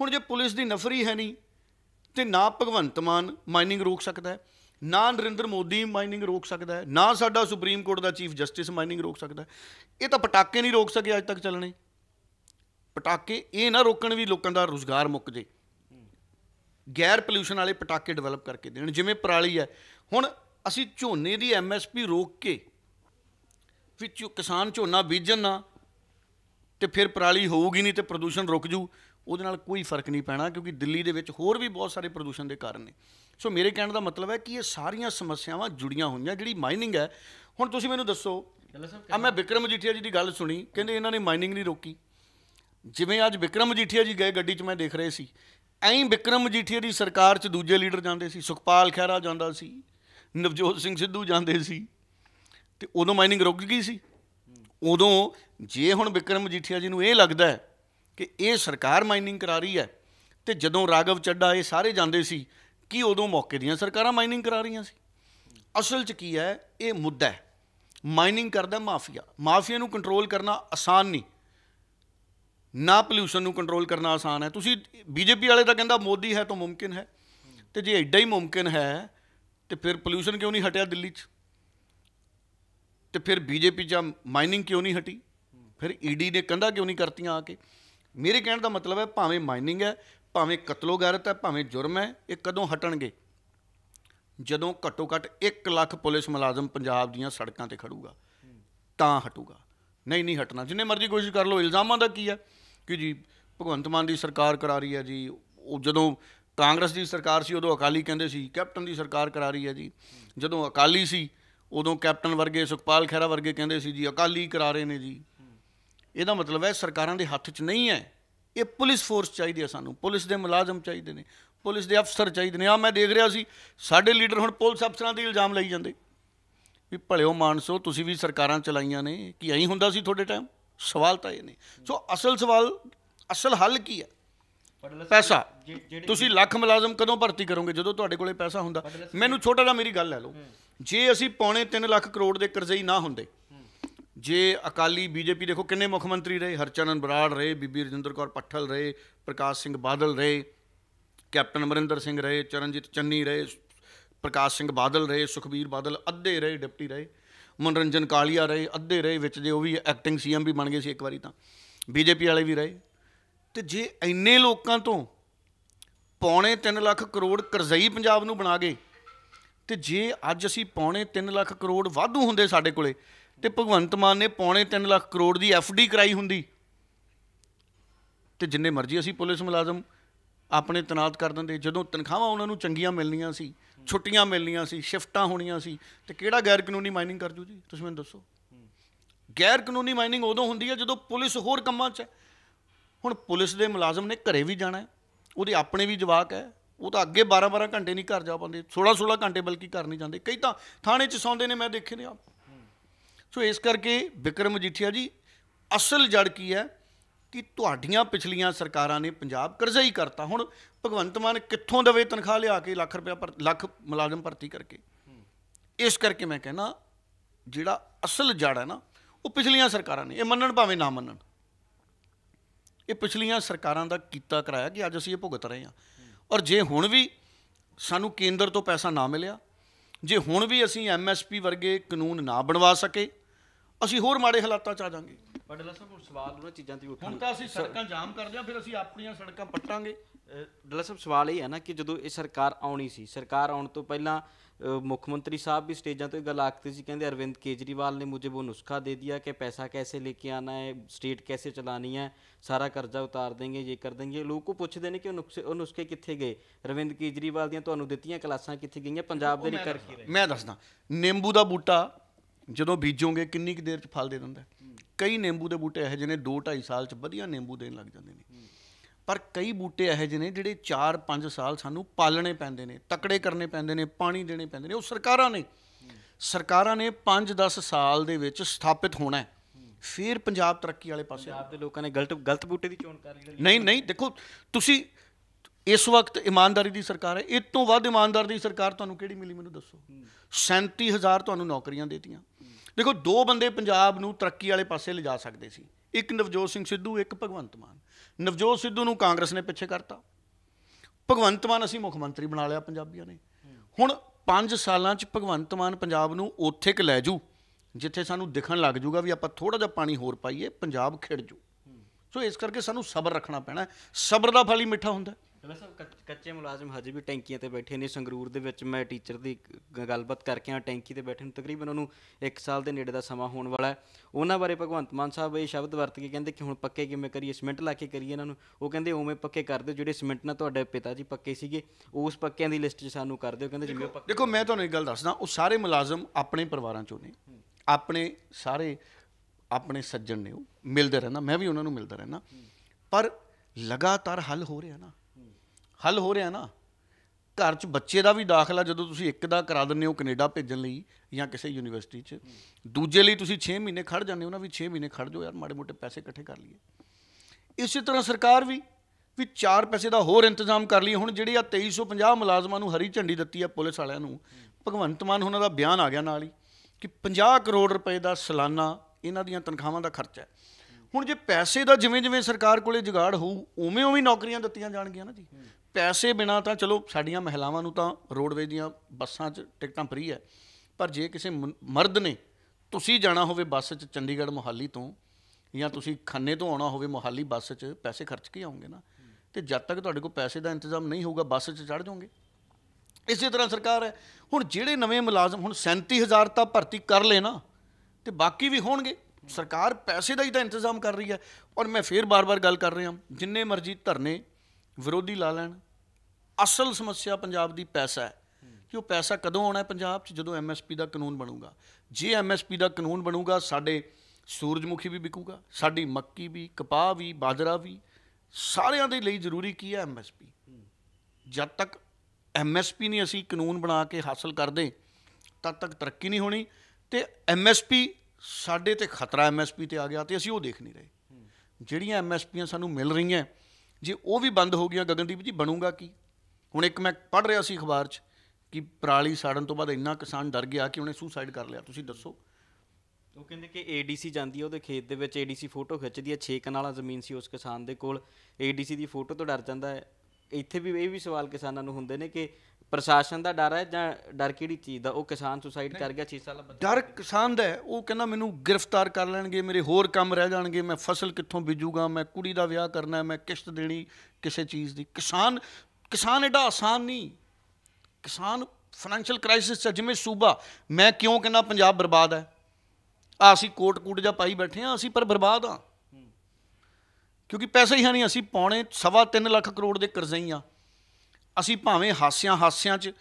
ਹੁਣ ਜੇ ਪੁਲਿਸ ਦੀ ਨਫਰੀ ਹੈ ਨਹੀਂ, ਤੇ ਨਾ ਭਗਵੰਤ ਮਾਨ ਮਾਈਨਿੰਗ ਰੋਕ ਸਕਦਾ ਹੈ, ਨਾ ਨਰਿੰਦਰ ਮੋਦੀ ਮਾਈਨਿੰਗ ਰੋਕ ਸਕਦਾ ਹੈ, ਨਾ ਸਾਡਾ ਸੁਪਰੀਮ ਕੋਰਟ ਦਾ ਚੀਫ ਜਸਟਿਸ ਮਾਈਨਿੰਗ ਰੋਕ ਸਕਦਾ ਹੈ। ਇਹ ਤਾਂ ਪਟਾਕੇ ਨਹੀਂ ਰੋਕ ਸਕੇ ਅੱਜ ਤੱਕ ਚੱਲਣੇ। ਪਟਾਕੇ ਇਹ ਨਾ ਰੋਕਣ ਵੀ ਲੋਕਾਂ ਦਾ ਰੋਜ਼ਗਾਰ ਮੁੱਕ ਜੇ। ਗੈਰ ਪੋਲੂਸ਼ਨ ਵਾਲੇ ਪਟਾਕੇ ਡਿਵੈਲਪ ਕਰਕੇ ਦੇਣ, ਜਿਵੇਂ ਪਰਾਲੀ ਹੈ। ਹੁਣ ਅਸੀਂ ਝੋਨੇ ਦੀ ਐਮਐਸਪੀ ਰੋਕ ਕੇ ਵਿੱਚ ਕਿਸਾਨ ਝੋਨਾ ਬੀਜਣ ਨਾ ਤੇ ਫਿਰ ਪਰਾਲੀ ਹੋਊਗੀ ਨਹੀਂ ਤੇ ਪ੍ਰਦੂਸ਼ਣ ਰੁਕ ਜੂ ਉਹਦੇ ਨਾਲ ਕੋਈ ਫ਼ਰਕ ਨਹੀਂ ਪੈਣਾ ਕਿਉਂਕਿ ਦਿੱਲੀ ਦੇ ਵਿੱਚ ਹੋਰ ਵੀ ਬਹੁਤ ਸਾਰੇ ਪ੍ਰਦੂਸ਼ਣ ਦੇ ਕਾਰਨ ਨੇ। ਸੋ ਮੇਰੇ ਕਹਿਣ ਦਾ ਮਤਲਬ ਹੈ ਕਿ ਇਹ ਸਾਰੀਆਂ ਸਮੱਸਿਆਵਾਂ ਜੁੜੀਆਂ ਹੋਈਆਂ ਜਿਹੜੀ ਮਾਈਨਿੰਗ ਹੈ। ਹੁਣ ਤੁਸੀਂ ਮੈਨੂੰ ਦੱਸੋ ਆ ਮੈਂ ਵਿਕਰਮ ਮਜੀਠੀਆ ਜੀ ਦੀ ਗੱਲ ਸੁਣੀ ਕਹਿੰਦੇ ਇਹਨਾਂ ਨੇ ਮਾਈਨਿੰਗ ਨਹੀਂ ਰੋਕੀ। ਜਿਵੇਂ ਅੱਜ ਵਿਕਰਮ ਮਜੀਠੀਆ ਜੀ ਗਏ ਗੱਡੀ 'ਚ ਮੈਂ ਦੇਖ ਰਹੇ ਸੀ ਐਂ ਵਿਕਰਮ ਮਜੀਠੀਆ ਦੀ ਸਰਕਾਰ 'ਚ ਦੂਜੇ ਲੀਡਰ ਜਾਂਦੇ ਸੀ ਸੁਖਪਾਲ ਖਹਿਰਾ ਜਾਂਦਾ ਸੀ ਨਵਜੋਤ ਸਿੰਘ ਸਿੱਧੂ ਜਾਂਦੇ ਸੀ ਤੇ ਉਦੋਂ ਮਾਈਨਿੰਗ ਰੁਕ ਗਈ ਸੀ। ਉਦੋਂ ਜੇ ਹੁਣ ਵਿਕਰਮ ਮਜੀਠੀਆ ਜੀ ਨੂੰ ਇਹ ਲੱਗਦਾ ਹੈ ਕਿ ਇਹ ਸਰਕਾਰ ਮਾਈਨਿੰਗ ਕਰਾ ਰਹੀ ਹੈ ਤੇ ਜਦੋਂ ਰਾਗਵ ਚੱਡਾ ਇਹ ਸਾਰੇ ਜਾਂਦੇ ਸੀ, ਕੀ ਉਦੋਂ ਮੌਕੇ ਦੀਆਂ ਸਰਕਾਰਾਂ ਮਾਈਨਿੰਗ ਕਰਾ ਰਹੀਆਂ ਸੀ? ਅਸਲ 'ਚ ਕੀ ਹੈ, ਇਹ ਮੁੱਦਾ ਹੈ। ਮਾਈਨਿੰਗ ਕਰਦਾ ਮਾਫੀਆ। ਮਾਫੀਆ ਨੂੰ ਕੰਟਰੋਲ ਕਰਨਾ ਆਸਾਨ ਨਹੀਂ। ਨਾ ਪੋਲੂਸ਼ਨ ਨੂੰ ਕੰਟਰੋਲ ਕਰਨਾ ਆਸਾਨ ਹੈ। ਤੁਸੀਂ ਬੀਜੇਪੀ ਵਾਲੇ ਤਾਂ ਕਹਿੰਦਾ ਮੋਦੀ ਹੈ ਤਾਂ ਮੁਮਕਿਨ ਹੈ। ਤੇ ਜੇ ਐਡਾ ਹੀ ਮੁਮਕਿਨ ਹੈ ਤੇ ਫਿਰ ਪੋਲੂਸ਼ਨ ਕਿਉਂ ਨਹੀਂ ਹਟਿਆ ਦਿੱਲੀ 'ਚ? ਤੇ ਫਿਰ ਬੀਜੇਪੀ ਜਾਂ ਮਾਈਨਿੰਗ ਕਿਉਂ ਨਹੀਂ ਹਟੀ? ਫਿਰ ਈਡੀ ਨੇ ਕੰਧਾ ਕਿਉਂ ਨਹੀਂ ਕਰਤੀਆਂ ਆ ਕੇ? ਮੇਰੇ ਕਹਿਣ ਦਾ ਮਤਲਬ ਹੈ ਭਾਵੇਂ ਮਾਈਨਿੰਗ ਹੈ, ਭਾਵੇਂ ਕਤਲੋਗਾਰਤ ਹੈ, ਭਾਵੇਂ ਜੁਰਮ ਹੈ, ਇਹ ਕਦੋਂ ਹਟਣਗੇ? ਜਦੋਂ ਘੱਟੋ ਘੱਟ 1 ਲੱਖ ਪੁਲਿਸ ਮੁਲਾਜ਼ਮ ਪੰਜਾਬ ਦੀਆਂ ਸੜਕਾਂ ਤੇ ਖੜੂਗਾ, ਤਾਂ ਹਟੂਗਾ। ਨਹੀਂ ਨਹੀਂ ਹਟਣਾ। ਜਿੰਨੇ ਮਰਜ਼ੀ ਕੋਸ਼ਿਸ਼ ਕਰ ਲਓ, ਇਲਜ਼ਾਮਾਂ ਦਾ ਕੀ ਹੈ? ਕਿ ਜੀ, ਭਗਵੰਤ ਮਾਨ ਦੀ ਸਰਕਾਰ ਕਰਾ ਰਹੀ ਹੈ ਜੀ, ਉਹ ਜਦੋਂ ਕਾਂਗਰਸ ਦੀ ਸਰਕਾਰ ਸੀ, ਉਦੋਂ ਅਕਾਲੀ ਕਹਿੰਦੇ ਸੀ, ਕੈਪਟਨ ਦੀ ਸਰਕਾਰ ਕਰਾ ਰਹੀ ਹੈ ਜੀ। ਜਦੋਂ ਅਕਾਲੀ ਸੀ, ਉਦੋਂ ਕੈਪਟਨ ਵਰਗੇ ਸੁਖਪਾਲ ਖਹਿਰਾ ਵਰਗੇ ਕਹਿੰਦੇ ਸੀ ਜੀ, ਅਕਾਲੀ ਕਰਾ ਰਹੇ ਨੇ ਜੀ। ਇਹਦਾ ਮਤਲਬ ਹੈ, ਸਰਕਾਰਾਂ ਦੇ ਹੱਥ 'ਚ ਨਹੀਂ ਹੈ। ਇਹ ਪੁਲਿਸ ਫੋਰਸ ਚਾਹੀਦੀ ਹੈ ਸਾਨੂੰ। ਪੁਲਿਸ ਦੇ ਮੁਲਾਜ਼ਮ ਚਾਹੀਦੇ ਨੇ। ਪੁਲਿਸ ਦੇ ਅਫਸਰ ਚਾਹੀਦੇ ਨੇ। ਆ ਮੈਂ ਦੇਖ ਰਿਹਾ ਸੀ, ਸਾਡੇ ਲੀਡਰ ਹੁਣ ਪੁਲਿਸ ਅਫਸਰਾਂ ਦੇ ਇਲਜ਼ਾਮ ਲਈ ਜਾਂਦੇ। ਵੀ ਭਲਿਓ ਮਾਨਸੋ, ਤੁਸੀਂ ਵੀ ਸਰਕਾਰਾਂ ਚਲਾਈਆਂ ਨੇ। ਕਿ ਐਂ ਹੁੰਦਾ ਸੀ ਤੁਹਾਡੇ ਟਾਈਮ ਸਵਾਲ ਤਾਂ ਇਹ ਨੇ। ਸੋ ਅਸਲ ਸਵਾਲ, ਅਸਲ ਹੱਲ ਕੀ ਹੈ? ਪੈਸਾ। ਤੁਸੀਂ ਲੱਖ ਮੁਲਾਜ਼ਮ ਕਦੋਂ ਭਰਤੀ ਕਰੋਗੇ? ਜਦੋਂ ਤੁਹਾਡੇ ਕੋਲੇ ਪੈਸਾ ਹੁੰਦਾ। ਮੈਨੂੰ ਛੋਟਾ ਜਿਹਾ ਮੇਰੀ ਗੱਲ ਲੈ ਲਓ। ਜੇ ਅਸੀਂ ਪੌਣੇ 3 ਲੱਖ ਕਰੋੜ ਦੇ ਕਰਜ਼ਈ ਨਾ ਹੁੰਦੇ ਜੇ ਅਕਾਲੀ ਬੀਜੇਪੀ ਦੇਖੋ ਕਿੰਨੇ ਮੁੱਖ ਮੰਤਰੀ ਰਹੇ ਹਰਚਰਨ ਬਰਾੜ ਰਹੇ ਬੀਬੀ ਰਜਿੰਦਰ ਕੌਰ ਪੱਠਲ ਰਹੇ ਪ੍ਰਕਾਸ਼ ਸਿੰਘ ਬਾਦਲ ਰਹੇ ਕੈਪਟਨ ਅਮਰਿੰਦਰ ਸਿੰਘ ਰਹੇ ਚਰਨਜੀਤ ਚੰਨੀ ਰਹੇ ਪ੍ਰਕਾਸ਼ ਸਿੰਘ ਬਾਦਲ ਰਹੇ ਸੁਖਬੀਰ ਬਾਦਲ ਅੱਧੇ ਰਹੇ ਡਿਪਟੀ ਰਹੇ ਮਨੋਰੰਜਨ ਕਾਲੀਆ ਰਹੇ ਅੱਧੇ ਰਹੇ ਵਿੱਚ ਜੇ ਉਹ ਵੀ ਐਕਟਿੰਗ ਸੀਐਮ ਵੀ ਬਣ ਗਏ ਸੀ ਇੱਕ ਵਾਰੀ ਤਾਂ। ਬੀਜੇਪੀ ਵਾਲੇ ਵੀ ਰਹੇ। ਤੇ ਜੇ ਇੰਨੇ ਲੋਕਾਂ ਤੋਂ ਪੌਣੇ 3 ਲੱਖ ਕਰੋੜ ਕਰਜ਼ਈ ਪੰਜਾਬ ਨੂੰ ਬਣਾ ਗਏ, ਤੇ ਜੇ ਅੱਜ ਅਸੀਂ ਪੌਣੇ 3 ਲੱਖ ਕਰੋੜ ਵਾਧੂ ਹੁੰਦੇ ਸਾਡੇ ਕੋਲੇ, ਤੇ ਭਗਵੰਤ ਮਾਨ ਨੇ ਪੌਣੇ 3 ਲੱਖ ਕਰੋੜ ਦੀ ਡੀ ਕਰਾਈ ਹੁੰਦੀ, ਤੇ ਜਿੰਨੇ ਮਰਜ਼ੀ ਅਸੀਂ ਪੁਲਿਸ ਮੁਲਾਜ਼ਮ ਆਪਣੇ ਤਨਾਤ ਕਰ ਦਿੰਦੇ, ਜਦੋਂ ਤਨਖਾਹਾਂ ਉਹਨਾਂ ਨੂੰ ਚੰਗੀਆਂ ਮਿਲਣੀਆਂ ਸੀ, ਛੁੱਟੀਆਂ ਮਿਲਣੀਆਂ ਸੀ, ਸ਼ਿਫਟਾਂ ਹੋਣੀਆਂ ਸੀ, ਤੇ ਕਿਹੜਾ ਗੈਰ ਕਾਨੂੰਨੀ ਮਾਈਨਿੰਗ ਕਰ ਜੂ ਜੀ? ਤੁਸੀਂ ਮੈਨੂੰ ਦੱਸੋ। ਗੈਰ ਕਾਨੂੰਨੀ ਮਾਈਨਿੰਗ ਉਦੋਂ ਹੁੰਦੀ ਹੈ ਜਦੋਂ ਪੁਲਿਸ ਹੋਰ ਕੰਮਾਂ 'ਚ ਹੈ। ਹੁਣ ਪੁਲਿਸ ਦੇ ਮੁਲਾਜ਼ਮ ਨੇ ਘਰੇ ਵੀ ਜਾਣਾ ਉਹਦੇ ਆਪਣੇ ਵੀ ਜਵਾਕ ਹੈ, ਉਹ ਤਾਂ ਅੱਗੇ 12-12 ਘੰਟੇ ਨਹੀਂ ਘਰ ਜਾ ਪਾਉਂਦੇ 16-16 ਘੰਟੇ ਬਲਕਿ ਘਰ ਨਹੀਂ ਜਾਂਦੇ। ਕਈ ਤਾਂ ਥਾਣੇ 'ਚ ਸੌਂਦੇ ਨੇ, ਮੈਂ ਦੇਖੇ ਨੇ ਆਪ। ਸੋ ਇਸ ਕਰਕੇ ਵਿਕਰਮ ਮਜੀਠੀਆ ਜੀ, ਅਸਲ ਜੜ ਕੀ ਹੈ ਕਿ ਤੁਹਾਡੀਆਂ ਪਿਛਲੀਆਂ ਸਰਕਾਰਾਂ ਨੇ ਪੰਜਾਬ ਕਰਜ਼ਾ ਹੀ ਕਰਤਾ। ਹੁਣ ਭਗਵੰਤ ਮਾਨ ਕਿੱਥੋਂ ਦਵੇ ਤਨਖਾਹ ਲਿਆ ਕੇ ਲੱਖ ਰੁਪਇਆ ਪਰ, ਲੱਖ ਮੁਲਾਜ਼ਮ ਭਰਤੀ ਕਰਕੇ? ਇਸ ਕਰਕੇ ਮੈਂ ਕਹਿੰਦਾ ਜਿਹੜਾ ਅਸਲ ਜੜ ਹੈ ਨਾ, ਉਹ ਪਿਛਲੀਆਂ ਸਰਕਾਰਾਂ ਨੇ, ਇਹ ਮੰਨਣ ਭਾਵੇਂ ਨਾ ਮੰਨਣ। ਇਹ ਪਿਛਲੀਆਂ ਸਰਕਾਰਾਂ ਦਾ ਕੀਤਾ ਕਰਾਇਆ ਕਿ ਅੱਜ ਅਸੀਂ ਇਹ ਭੁਗਤ ਰਹੇ ਹਾਂ। ਔਰ ਜੇ ਹੁਣ ਵੀ ਸਾਨੂੰ ਕੇਂਦਰ ਤੋਂ ਪੈਸਾ ਨਾ ਮਿਲਿਆ ਜੇ ਹੁਣ ਵੀ ਅਸੀਂ ਐਮਐਸਪੀ ਵਰਗੇ ਕਾਨੂੰਨ ਨਾ ਬਣਵਾ ਸਕੇ ਅਸੀਂ ਹੋਰ ਮਾੜੇ ਹਾਲਾਤਾਂ 'ਚ ਆ ਜਾਾਂਗੇ। ਪਰ ਡੱਲਾ ਸਾਹਿਬ ਹੁਣ ਸਵਾਲ ਉਹਨਾਂ ਚੀਜ਼ਾਂ ਤੇ ਉੱਠਣ ਹੁਣ ਤਾਂ ਅਸੀਂ ਸੜਕਾਂ ਜਾਮ ਕਰਦੇ ਹਾਂ ਫਿਰ ਅਸੀਂ ਆਪਣੀਆਂ ਸੜਕਾਂ ਪੱਟਾਂਗੇ। ਡੱਲਾ ਸਾਹਿਬ ਸਵਾਲ ਇਹ ਹੈ ਨਾ ਕਿ ਜਦੋਂ ਇਹ ਸਰਕਾਰ ਆਉਣੀ ਸੀ ਸਰਕਾਰ ਆਉਣ ਤੋਂ ਪਹਿਲਾਂ ਮੁੱਖ ਮੰਤਰੀ मुख्य मंत्री साहब भी ਗੱਲ ਆਖਦੇ ਸੀ ਕਹਿੰਦੇ ਅਰਵਿੰਦ ਕੇਜਰੀਵਾਲ ਨੇ केजरीवाल ने ਨੁਸਖਾ ਦੇ ਦਿਆ ਕਿ ਪੈਸਾ ਕੈਸੇ ਲੈ ਕੇ लेके ਹੈ ਸਟੇਟ ਕੈਸੇ कैसे ਹੈ ਸਾਰਾ ਕਰਜ਼ਾ ਉਤਾਰ उतार ਜੇ ਕਰ कर ਲੋਕ लोग ਪੁੱਛਦੇ ਨੇ ਕਿ ਉਹ ਨੁਸਖੇ ਉਹ ਨੁਸਖੇ ਕਿੱਥੇ ਗਏ? ਅਰਵਿੰਦ ਕੇਜਰੀਵਾਲ ਦੀਆਂ ਤੁਹਾਨੂੰ ਦਿੱਤੀਆਂ ਕਲਾਸਾਂ ਕਿੱਥੇ ਗਈਆਂ? ਪੰਜਾਬ ਦੇ ਨਹੀਂ ਕਰਕੇ ਮੈਂ ਦੱਸਦਾ। ਨਿੰਬੂ ਦਾ ਬੂਟਾ ਜਦੋਂ ਬੀਜੋਗੇ ਕਿੰਨੀ ਕੁ ਦੇਰ ਚ ਫਲ ਦੇ ਦਿੰਦਾ ਕਈ ਨਿੰਬੂ ਦੇ ਬੂਟੇ ਇਹੋ ਜਿਹੇ ਨੇ 2 2.5 ਸਾਲ ਚ ਵਧੀਆ ਨਿੰਬੂ ਦੇਣ ਲੱਗ ਜਾਂਦੇ ਨੇ। ਪਰ ਕਈ ਬੂਟੇ ਇਹੋ ਜਿਹੇ ਨੇ ਜਿਹੜੇ 4-5 ਸਾਲ ਸਾਨੂੰ ਪਾਲਣੇ ਪੈਂਦੇ ਨੇ ਤਕੜੇ ਕਰਨੇ ਪੈਂਦੇ ਨੇ ਪਾਣੀ ਦੇਣੇ ਪੈਂਦੇ ਨੇ। ਉਹ ਸਰਕਾਰਾਂ ਨੇ। ਸਰਕਾਰਾਂ ਨੇ 5-10 ਸਾਲ ਦੇ ਵਿੱਚ ਸਥਾਪਿਤ ਹੋਣਾ ਹੈ। ਫਿਰ ਪੰਜਾਬ ਤਰੱਕੀ ਵਾਲੇ ਪਾਸੇ ਪੰਜਾਬ ਦੇ ਲੋਕਾਂ ਨੇ ਗਲਤ ਗਲਤ ਬੂਟੇ ਦੀ ਚੋਣ ਕਰ ਲਈ ਨਹੀਂ ਨਹੀਂ ਦੇਖੋ ਤੁਸੀਂ ਇਸ ਵਕਤ ਇਮਾਨਦਾਰੀ ਦੀ ਸਰਕਾਰ ਹੈ। ਇਹ ਤੋਂ ਵੱਧ ਇਮਾਨਦਾਰ ਦੀ ਸਰਕਾਰ ਤੁਹਾਨੂੰ ਕਿਹੜੀ ਮਿਲੀ ਮੈਨੂੰ ਦੱਸੋ? 37000 ਤੁਹਾਨੂੰ ਨੌਕਰੀਆਂ ਦੇਤੀਆਂ। ਦੇਖੋ ਦੋ ਬੰਦੇ ਪੰਜਾਬ ਨੂੰ ਤਰੱਕੀ ਵਾਲੇ ਪਾਸੇ ਲਿਜਾ ਸਕਦੇ ਸੀ। ਇੱਕ ਨਵਜੋਤ ਸਿੰਘ ਸਿੱਧੂ ਇੱਕ ਭਗਵੰਤ ਮਾਨ। ਨਵਜੋਤ ਸਿੱਧੂ ਨੂੰ ਕਾਂਗਰਸ ਨੇ ਪਿੱਛੇ ਕਰਤਾ। ਭਗਵੰਤ ਮਾਨ ਅਸੀਂ ਮੁੱਖ ਮੰਤਰੀ ਬਣਾ ਲਿਆ ਪੰਜਾਬੀਆਂ ਨੇ। ਹੁਣ 5 ਸਾਲਾਂ 'ਚ ਭਗਵੰਤ ਮਾਨ ਪੰਜਾਬ ਨੂੰ ਉੱਥੇ ਕਿ ਲੈ ਜੂ, ਜਿੱਥੇ ਸਾਨੂੰ ਦਿਖਣ ਲੱਗ ਜੂਗਾ ਵੀ ਆਪਾਂ ਥੋੜਾ ਜਿਹਾ ਪਾਣੀ ਹੋਰ ਪਾਈਏ, ਪੰਜਾਬ ਖਿੜ ਜੂ। ਸੋ ਇਸ ਕਰਕੇ ਸਾਨੂੰ ਸਬਰ ਰੱਖਣਾ ਪੈਣਾ। ਸਬਰ ਦਾ ਫਲ ਹੀ ਮਿੱਠਾ ਹੁੰਦਾ। ਸਾਹਿਬ ਕੱਚ- ਕੱਚੇ ਮੁਲਾਜ਼ਮ ਹਜੇ ਵੀ ਟੈਂਕੀਆਂ ਤੇ ਬੈਠੇ ਨੇ ਸੰਗਰੂਰ ਦੇ ਵਿੱਚ ਮੈਂ ਟੀਚਰ ਦੀ ਗ- ਗੱਲਬਾਤ ਕਰਕੇ ਆ ਟੈਂਕੀ ਤੇ ਬੈਠੇ ਨੂੰ ਤਕਰੀਬਨ ਉਹਨੂੰ 1 ਸਾਲ ਦੇ ਨੇੜੇ ਦਾ ਸਮਾਂ ਹੋਣ ਵਾਲਾ ਹੈ। ਉਹਨਾਂ ਬਾਰੇ ਭਗਵੰਤ ਮਾਨ ਸਾਹਿਬ ਇਹ ਸ਼ਬਦ ਵਰਤ ਕੇ ਕਹਿੰਦੇ ਕਿ ਹੁਣ ਪੱਕੇ ਕਿਵੇਂ ਕਰੀਏ ਸਿਮੈਂਟ ਲਾ ਕੇ ਕਰੀਏ ਇਹਨਾਂ ਨੂੰ। ਉਹ ਕਹਿੰਦੇ ਉਵੇਂ ਪੱਕੇ ਕਰ ਦਿਓ ਜਿਹੜੇ ਸਿਮੈਂਟ ਨਾਲ ਤੁਹਾਡੇ ਪਿਤਾ ਜੀ ਪੱਕੇ ਸੀਗੇ ਉਸ ਪੱਕਿਆਂ ਦੀ ਲਿਸਟ 'ਚ ਸਾਨੂੰ ਕਰ ਦਿਓ ਕਹਿੰਦੇ ਜਿਵੇਂ ਉਹ ਪੱਕੇ ਦੇਖੋ ਮੈਂ ਤੁਹਾਨੂੰ ਇੱਕ ਗੱਲ ਦੱਸਦਾ ਉਹ ਸਾਰੇ ਮੁਲਾਜ਼ਮ ਆਪਣੇ ਪਰਿਵਾਰਾਂ ਚੋਂ ਨੇ। ਆਪਣੇ ਸਾਰੇ ਆਪਣੇ ਸੱਜਣ ਨੇ ਉਹ ਮਿਲਦੇ ਰਹਿਣਾ ਮੈਂ ਵੀ ਉਹਨਾਂ ਨੂੰ ਮਿਲਦਾ ਰਹਿਣਾ। ਪਰ ਲਗਾਤਾਰ ਹੱਲ ਹੋ ਰਿਹਾ ਨਾ। ਹੱਲ ਹੋ ਰਿਹਾ ਨਾ, ਘਰ 'ਚ ਬੱਚੇ ਦਾ ਵੀ ਦਾਖਲਾ ਜਦੋਂ ਤੁਸੀਂ ਇੱਕ ਦਾ ਕਰਾ ਦਿੰਦੇ ਹੋ ਕੈਨੇਡਾ ਭੇਜਣ ਲਈ ਜਾਂ ਕਿਸੇ ਯੂਨੀਵਰਸਿਟੀ 'ਚ, ਦੂਜੇ ਲਈ ਤੁਸੀਂ 6 ਮਹੀਨੇ ਖੜ ਜਾਂਦੇ ਹੋ ਨਾ ਵੀ 6 ਮਹੀਨੇ ਖੜ ਜਾਓ, ਯਾਰ ਮਾੜੇ ਮੋਟੇ ਪੈਸੇ ਇਕੱਠੇ ਕਰ ਲਈਏ। ਇਸੇ ਤਰ੍ਹਾਂ ਸਰਕਾਰ ਵੀ ਵੀ ਚਾਰ ਪੈਸੇ ਦਾ ਹੋਰ ਇੰਤਜ਼ਾਮ ਕਰ ਲਈ ਹੁਣ ਜਿਹੜੀ ਆ 2350 ਮੁਲਾਜ਼ਮਾਂ ਨੂੰ ਹਰੀ ਝੰਡੀ ਦਿੱਤੀ ਆ ਪੁਲਿਸ ਵਾਲਿਆਂ ਨੂੰ, ਭਗਵੰਤ ਮਾਨ ਉਹਨਾਂ ਦਾ ਬਿਆਨ ਆ ਗਿਆ ਨਾਲ ਹੀ ਕਿ 50 ਕਰੋੜ ਰੁਪਏ ਦਾ ਸਾਲਾਨਾ ਇਹਨਾਂ ਦੀਆਂ ਤਨਖਾਹਾਂ ਦਾ ਖਰਚਾ ਹੈ। ਹੁਣ ਜੇ ਪੈਸੇ ਦਾ ਜਿਵੇਂ ਜਿਵੇਂ ਸਰਕਾਰ ਕੋਲੇ ਜੁਗਾੜ ਹੋਊ ਉਵੇਂ ਉਵੇਂ ਨੌਕਰੀਆਂ ਦਿੱਤੀਆਂ ਜਾਣਗੀਆਂ ਨਾ ਜੀ। ਪੈਸੇ ਬਿਨਾ ਤਾਂ ਚਲੋ ਸਾਡੀਆਂ ਮਹਿਲਾਵਾਂ ਨੂੰ ਤਾਂ ਰੋਡਵੇਜ਼ ਦੀਆਂ ਬੱਸਾਂ 'ਚ ਟਿਕਟਾਂ ਫ੍ਰੀ ਹੈ। ਪਰ ਜੇ ਕਿਸੇ ਮ- ਮਰਦ ਨੇ ਤੁਸੀਂ ਜਾਣਾ ਹੋਵੇ ਬੱਸ 'ਚ ਚੰਡੀਗੜ੍ਹ ਮੋਹਾਲੀ ਤੋਂ ਜਾਂ ਤੁਸੀਂ ਖੰਨੇ ਤੋਂ ਆਉਣਾ ਹੋਵੇ ਮੋਹਾਲੀ ਬੱਸ 'ਚ, ਪੈਸੇ ਖਰਚ ਕੇ ਆਉਂਗੇ ਨਾ। ਤੇ ਜਦ ਤੱਕ ਤੁਹਾਡੇ ਕੋਲ ਪੈਸੇ ਦਾ ਇੰਤਜ਼ਾਮ ਨਹੀਂ ਹੋਊਗਾ, ਬੱਸ 'ਚ ਚੜ੍ਹ ਜਾਓਗੇ। ਇਸੇ ਤਰ੍ਹਾਂ ਸਰਕਾਰ ਹੈ। ਹੁਣ ਜਿਹੜੇ ਨਵੇਂ ਮੁਲਾਜ਼ਮ, ਹੁਣ 37000 ਤਾਂ ਭਰਤੀ ਕਰ ਲਏ ਨਾ, ਤੇ ਬਾਕੀ ਵੀ ਹੋਣਗੇ। ਸਰਕਾਰ ਪੈਸੇ ਦਾ ਹੀ ਤਾਂ ਇੰਤਜ਼ਾਮ ਕਰ ਰਹੀ ਹੈ। ਔਰ ਮੈਂ ਫੇਰ ਬਾਰ-ਬਾਰ ਗੱਲ ਕਰ ਰਿਹਾ ਜਿੰਨੇ ਮਰਜ਼ੀ ਧਰਨੇ ਵਿਰੋਧੀ ਲਾ ਲੈਣ। ਅਸਲ ਸਮੱਸਿਆ ਪੰਜਾਬ ਦੀ ਪੈਸਾ ਹੈ। ਕਿ ਉਹ ਪੈਸਾ ਕਦੋਂ ਆਉਣਾ ਹੈ ਪੰਜਾਬ 'ਚ? ਜਦੋਂ ਐਮਐਸਪੀ ਦਾ ਕਾਨੂੰਨ ਬਣੂਗਾ। ਜੇ ਐਮਐਸਪੀ ਦਾ ਕਾਨੂੰਨ ਬਣੂਗਾ ਸਾਡੇ ਸੂਰਜਮੁਖੀ ਵੀ ਵਿਕੂਗਾ ਸਾਡੀ ਮੱਕੀ ਵੀ ਕਪਾਹ ਵੀ ਬਾਜਰਾ ਵੀ ਸਾਰਿਆਂ ਦੇ ਲਈ ਜ਼ਰੂਰੀ ਕੀ ਹੈ ਐਮਐਸਪੀ ਜਦ ਤੱਕ ਐਮਐਸਪੀ ਨਹੀਂ ਅਸੀਂ ਕਾਨੂੰਨ ਬਣਾ ਕੇ ਹਾਸਲ ਕਰਦੇ ਤਦ ਤੱਕ ਤਰੱਕੀ ਨਹੀਂ ਹੋਣੀ। ਤੇ ਐਮਐਸਪੀ ਸਾਡੇ ਤੇ ਖਤਰਾ ਐਮਐਸਪੀ ਤੇ ਆ ਗਿਆ ਤੇ ਅਸੀਂ ਉਹ ਦੇਖ ਨਹੀਂ ਰਹੇ। ਜਿਹੜੀਆਂ ਐਮਐਸਪੀਆਂ ਸਾਨੂੰ ਮਿਲ ਰਹੀਆਂ ਜੇ ਉਹ ਵੀ ਬੰਦ ਹੋ ਗਈਆਂ, ਗਗਨਦੀਪ ਜੀ ਬਣੂਗਾ ਕੀ? ਹੁਣ ਇੱਕ ਮੈਂ ਪੜ੍ਹ ਰਿਹਾ ਸੀ ਅਖਬਾਰ 'ਚ ਕਿ ਪਰਾਲੀ ਸਾੜਨ ਤੋਂ ਬਾਅਦ ਇੰਨਾ ਕਿਸਾਨ ਡਰ ਗਿਆ ਕਿ ਉਹਨੇ ਸੁਸਾਈਡ ਕਰ ਲਿਆ। ਤੁਸੀਂ ਦੱਸੋ। ਉਹ ਕਹਿੰਦੇ ਕਿ ਏਡੀਸੀ ਜਾਂਦੀ ਹੈ ਉਹਦੇ ਖੇਤ ਦੇ ਵਿੱਚ ਏਡੀਸੀ ਫੋਟੋ ਖਿੱਚਦੀ ਹੈ 6 ਕਨਾਲਾ ਜ਼ਮੀਨ ਸੀ ਉਸ ਕਿਸਾਨ ਦੇ ਕੋਲ। ਏਡੀਸੀ ਦੀ ਫੋਟੋ ਤੋਂ ਡਰ ਜਾਂਦਾ ਹੈ। ਇੱਥੇ ਵੀ ਇਹ ਵੀ ਸਵਾਲ ਕਿਸਾਨਾਂ ਨੂੰ ਹੁੰਦੇ ਨੇ ਕਿ ਪ੍ਰਸ਼ਾਸਨ ਦਾ ਡਰ ਹੈ ਜਾਂ ਡਰ ਕਿਹੜੀ ਚੀਜ਼ ਦਾ? ਉਹ ਕਿਸਾਨ ਸੁਸਾਈਡ ਕਰ ਗਿਆ 6 ਸਾਲਾਂ ਬੱਚਾ ਡਰ ਕਿਸਾਨ ਦਾ ਉਹ ਕਹਿੰਦਾ ਮੈਨੂੰ ਗ੍ਰਿਫਤਾਰ ਕਰ ਲੈਣਗੇ ਮੇਰੇ ਹੋਰ ਕੰਮ ਰਹਿ ਜਾਣਗੇ ਮੈਂ ਫਸਲ ਕਿੱਥੋਂ ਬੀਜੂਗਾ ਮੈਂ ਕੁੜੀ ਦਾ ਵਿਆਹ ਕਰਨਾ ਮੈਂ ਕਿਸ਼ਤ ਦੇਣੀ ਕਿਸੇ ਚੀਜ਼ ਦੀ। ਕਿਸਾਨ ਕਿਸਾਨ ਐਡਾ ਆਸਾਨ ਨਹੀਂ। ਕਿਸਾਨ ਫਾਈਨੈਂਸ਼ੀਅਲ ਕ੍ਰਾਈਸਿਸ ਚ ਜਿਵੇਂ ਸੂਬਾ। ਮੈਂ ਕਿਉਂ ਕਹਿੰਦਾ ਪੰਜਾਬ ਬਰਬਾਦ ਹੈ? ਆ ਅਸੀਂ ਕੋਟ ਕੂਟ ਜਾਂ ਪਾਈ ਬੈਠੇ ਆ ਅਸੀਂ ਪਰ ਬਰਬਾਦ ਆ ਕਿਉਂਕਿ ਪੈਸਾ ਹੀ ਹੈ ਨਹੀਂ, ਅਸੀਂ ਪੌਣੇ ਸਵਾ ਤਿੰਨ ਲੱਖ ਕਰੋੜ ਦੇ ਕਰਜ਼ੇ ਹੀ ਆ। ਅਸੀਂ ਭਾਵੇਂ ਹਾਸਿਆਂ ਹਾਸਿਆਂ 'ਚ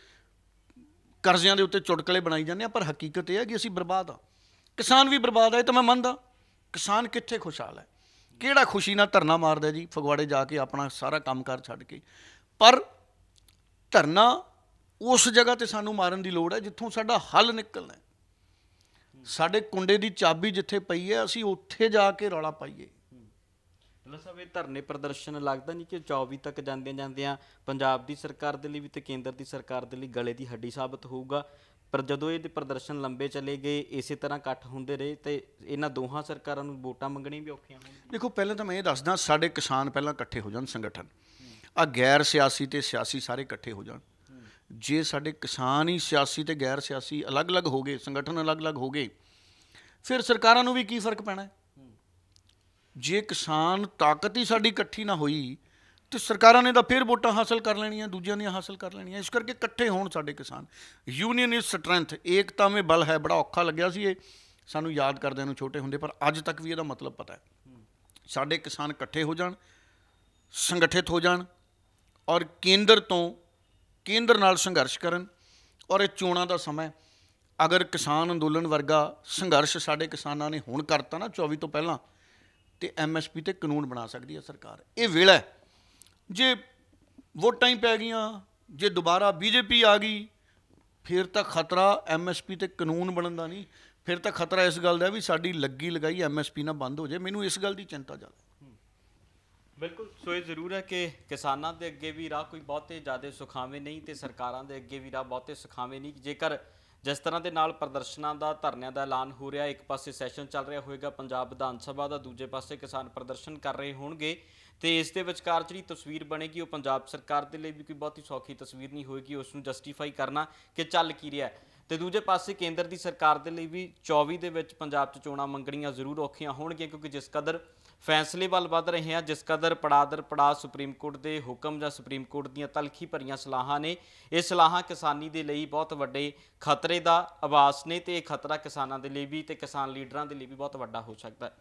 ਕਰਜ਼ਿਆਂ ਦੇ ਉੱਤੇ ਚੁਟਕਲੇ ਬਣਾਈ ਜਾਂਦੇ ਆ ਪਰ ਹਕੀਕਤ ਇਹ ਹੈ ਕਿ ਅਸੀਂ ਬਰਬਾਦ ਆ। ਕਿਸਾਨ ਵੀ ਬਰਬਾਦ ਹੈ ਇਹ ਤਾਂ ਮੈਂ ਮੰਨਦਾ। ਕਿਸਾਨ ਕਿੱਥੇ ਖੁਸ਼ਹਾਲ ਹੈ? ਕਿਹੜਾ ਖੁਸ਼ੀ ਨਾਲ ਧਰਨਾ ਮਾਰਦਾ ਜੀ? ਫਗਵਾੜੇ ਜਾ ਕੇ ਆਪਣਾ ਸਾਰਾ ਕੰਮਕਾਰ ਛੱਡ ਕੇ। ਪਰ ਧਰਨਾ ਉਸ ਜਗ੍ਹਾ ਤੇ ਸਾਨੂੰ ਮਾਰਨ ਦੀ ਲੋੜ ਹੈ, ਜਿੱਥੋਂ ਸਾਡਾ ਹੱਲ ਨਿਕਲਣਾ ਸਾਡੇ ਕੁੰਡੇ ਦੀ ਚਾਬੀ ਜਿੱਥੇ ਪਈ ਹੈ, ਅਸੀਂ ਉੱਥੇ ਜਾ ਕੇ ਰੌਲਾ ਪਾਈਏ। ਮਤਲਬ ਸਾਹਿਬ ਇਹ ਧਰਨੇ ਪ੍ਰਦਰਸ਼ਨ ਲੱਗਦਾ ਨਹੀਂ ਕਿ 24 ਤੱਕ ਜਾਂਦੇ ਜਾਂਦਿਆਂ ਪੰਜਾਬ ਦੀ ਸਰਕਾਰ ਦੇ ਲਈ ਵੀ ਤੇ ਕੇਂਦਰ ਦੀ ਸਰਕਾਰ ਦੇ ਲਈ ਗਲੇ ਦੀ ਹੱਡੀ ਸਾਬਤ ਹੋਊਗਾ। ਪਰ ਜਦੋਂ ਇਹ ਪ੍ਰਦਰਸ਼ਨ ਲੰਬੇ ਚਲੇ ਗਏ, ਇਸੇ ਤਰ੍ਹਾਂ ਇਕੱਠ ਹੁੰਦੇ ਰਹੇ ਤੇ ਇਹਨਾਂ ਦੋਹਾਂ ਸਰਕਾਰਾਂ ਨੂੰ ਵੋਟਾਂ ਮੰਗਣੀ ਵੀ ਔਖੀਆਂ ਹੋਣਗੀਆਂ। ਦੇਖੋ, ਪਹਿਲਾਂ ਤਾਂ ਮੈਂ ਇਹ ਦੱਸਦਾ, ਸਾਡੇ ਕਿਸਾਨ ਪਹਿਲਾਂ ਇਕੱਠੇ ਹੋ ਜਾਣ ਸੰਗਠਨ। ਆ ਗੈਰ ਸਿਆਸੀ ਤੇ ਸਿਆਸੀ ਸਾਰੇ ਇਕੱਠੇ ਹੋ ਜਾਣ। ਜੇ ਸਾਡੇ ਕਿਸਾਨ ਹੀ ਸਿਆਸੀ ਤੇ ਗੈਰ ਸਿਆਸੀ ਅਲੱਗ-ਅਲੱਗ ਹੋ ਗਏ, ਸੰਗਠਨ ਅਲੱਗ-ਅਲੱਗ ਹੋ ਗਏ, ਫਿਰ ਸਰਕਾਰਾਂ ਨੂੰ ਵੀ ਕੀ ਫ਼ਰਕ ਪੈਣਾ ਹੈ? ਜੇ ਕਿਸਾਨ ਤਾਕਤ ਹੀ ਸਾਡੀ ਇਕੱਠੀ ਨਾ ਹੋਈ, ਤੇ ਸਰਕਾਰਾਂ ਨੇ ਤਾਂ ਫਿਰ ਵੋਟਾਂ ਹਾਸਲ ਕਰ ਲੈਣੀਆਂ, ਦੂਜਿਆਂ ਦੀਆਂ ਹਾਸਲ ਕਰ ਲੈਣੀਆਂ, ਇਸ ਕਰਕੇ ਇਕੱਠੇ ਹੋਣ ਸਾਡੇ ਕਿਸਾਨ। ਯੂਨੀਅਨ ਇਜ਼ ਸਟਰੈਂਥ ਏਕਤਾ ਮੇ ਬਲ ਹੈ, ਬੜਾ ਔਖਾ ਲੱਗਿਆ ਸੀ ਇਹ। ਸਾਨੂੰ ਯਾਦ ਕਰਦਿਆਂ ਨੂੰ ਛੋਟੇ ਹੁੰਦੇ, ਪਰ ਅੱਜ ਤੱਕ ਵੀ ਇਹਦਾ ਮਤਲਬ ਪਤਾ ਹੈ। ਸਾਡੇ ਕਿਸਾਨ ਇਕੱਠੇ ਹੋ ਜਾਣ, ਸੰਗਠਿਤ ਹੋ ਜਾਣ, ਔਰ ਕੇਂਦਰ ਤੋਂ, ਕੇਂਦਰ ਨਾਲ ਸੰਘਰਸ਼ ਕਰਨ, ਔਰ ਇਹ ਚੋਣਾਂ ਦਾ ਸਮਾਂ ਅਗਰ ਕਿਸਾਨ ਅੰਦੋਲਨ ਵਰਗਾ ਸੰਘਰਸ਼ ਸਾਡੇ ਕਿਸਾਨਾਂ ਨੇ ਹੁਣ ਕਰਤਾ ਨਾ 24 ਤੋਂ ਪਹਿਲਾਂ ਤੇ ਐਮਐਸਪੀ ਤੇ ਕਾਨੂੰਨ ਬਣਾ ਸਕਦੀ ਹੈ ਸਰਕਾਰ। ਇਹ ਵੇਲਾ ਹੈ। ਜੇ ਵੋਟਾਂ ਹੀ ਪੈ ਗਈਆਂ, ਜੇ ਦੁਬਾਰਾ ਬੀਜੇਪੀ ਆ ਗਈ, ਫਿਰ ਤਾਂ ਖਤਰਾ ਐਮਐਸਪੀ ਤੇ ਕਾਨੂੰਨ ਬਣਨ ਦਾ ਨਹੀਂ। ਫਿਰ ਤਾਂ ਖਤਰਾ ਇਸ ਗੱਲ ਦਾ ਵੀ ਸਾਡੀ ਲੱਗੀ ਲਗਾਈ ਐਮਐਸਪੀ ਨਾ ਬੰਦ ਹੋ ਜਾਏ ਮੈਨੂੰ ਇਸ ਗੱਲ ਦੀ ਚਿੰਤਾ ਜ਼ਿਆਦਾ। ਬਿਲਕੁਲ। ਸੋ ਇਹ ਜ਼ਰੂਰ ਹੈ ਕਿ ਕਿਸਾਨਾਂ ਦੇ ਅੱਗੇ ਵੀ ਰਾਹ ਕੋਈ ਬਹੁਤੇ ਜ਼ਿਆਦਾ ਸੁਖਾਵੇਂ ਨਹੀਂ ਤੇ ਸਰਕਾਰਾਂ ਦੇ ਅੱਗੇ ਵੀ ਰਾਹ ਬਹੁਤੇ ਸੁਖਾਵੇਂ ਨਹੀਂ। ਜੇਕਰ ਜਿਸ ਤਰ੍ਹਾਂ ਦੇ ਨਾਲ ਪ੍ਰਦਰਸ਼ਨਾਂ ਦਾ, ਧਰਨਿਆਂ ਦਾ ਐਲਾਨ ਹੋ ਰਿਹਾ, ਇੱਕ ਪਾਸੇ ਸੈਸ਼ਨ ਚੱਲ ਰਿਹਾ ਹੋਵੇਗਾ, ਪੰਜਾਬ ਵਿਧਾਨ ਸਭਾ ਦਾ, ਦੂਜੇ ਪਾਸੇ ਕਿਸਾਨ ਪ੍ਰਦਰਸ਼ਨ ਕਰ ਰਹੇ ਹੋਣਗੇ ਤੇ ਇਸ ਦੇ ਵਿਚਕਾਰ ਜਿਹੜੀ ਤਸਵੀਰ ਬਣੇਗੀ, ਉਹ ਪੰਜਾਬ ਸਰਕਾਰ ਦੇ ਲਈ ਵੀ ਕੋਈ ਬਹੁਤੀ ਸੌਖੀ ਤਸਵੀਰ ਨਹੀਂ ਹੋਏਗੀ ਉਸ ਨੂੰ ਜਸਟੀਫਾਈ ਕਰਨਾ ਕਿ ਚੱਲ ਕੀ ਰਿਹਾ ਹੈ। ਤੇ ਦੂਜੇ ਪਾਸੇ ਕੇਂਦਰ ਦੀ ਸਰਕਾਰ ਦੇ ਲਈ ਵੀ 24 ਦੇ ਵਿੱਚ ਪੰਜਾਬ 'ਚ ਚੋਣਾਂ ਮੰਗਣੀਆਂ ਜ਼ਰੂਰ ਔਖੀਆਂ ਹੋਣਗੀਆਂ, ਕਿਉਂਕਿ ਜਿਸ ਕਦਰ ਫੈਸਲੇ ਵੱਲ ਵੱਧ ਰਹੇ ਹਾਂ ਜਿਸ ਕਦਰ ਪੜਾਦਰ ਪੜਾ ਸੁਪਰੀਮ ਕੋਰਟ ਦੇ ਹੁਕਮ ਜਾਂ ਸੁਪਰੀਮ ਕੋਰਟ ਦੀਆਂ ਤਲਖੀ ਭਰੀਆਂ ਸਲਾਹਾਂ ਨੇ। ਇਹ ਸਲਾਹਾਂ ਕਿਸਾਨੀ ਦੇ ਲਈ ਬਹੁਤ ਵੱਡੇ ਖਤਰੇ ਦਾ ਆਵਾਸ ਨੇ ਤੇ ਇਹ ਖਤਰਾ ਕਿਸਾਨਾਂ ਦੇ ਲਈ ਵੀ ਤੇ ਕਿਸਾਨ ਲੀਡਰਾਂ ਦੇ ਲਈ ਵੀ ਬਹੁਤ ਵੱਡਾ ਹੋ ਸਕਦਾ ਹੈ।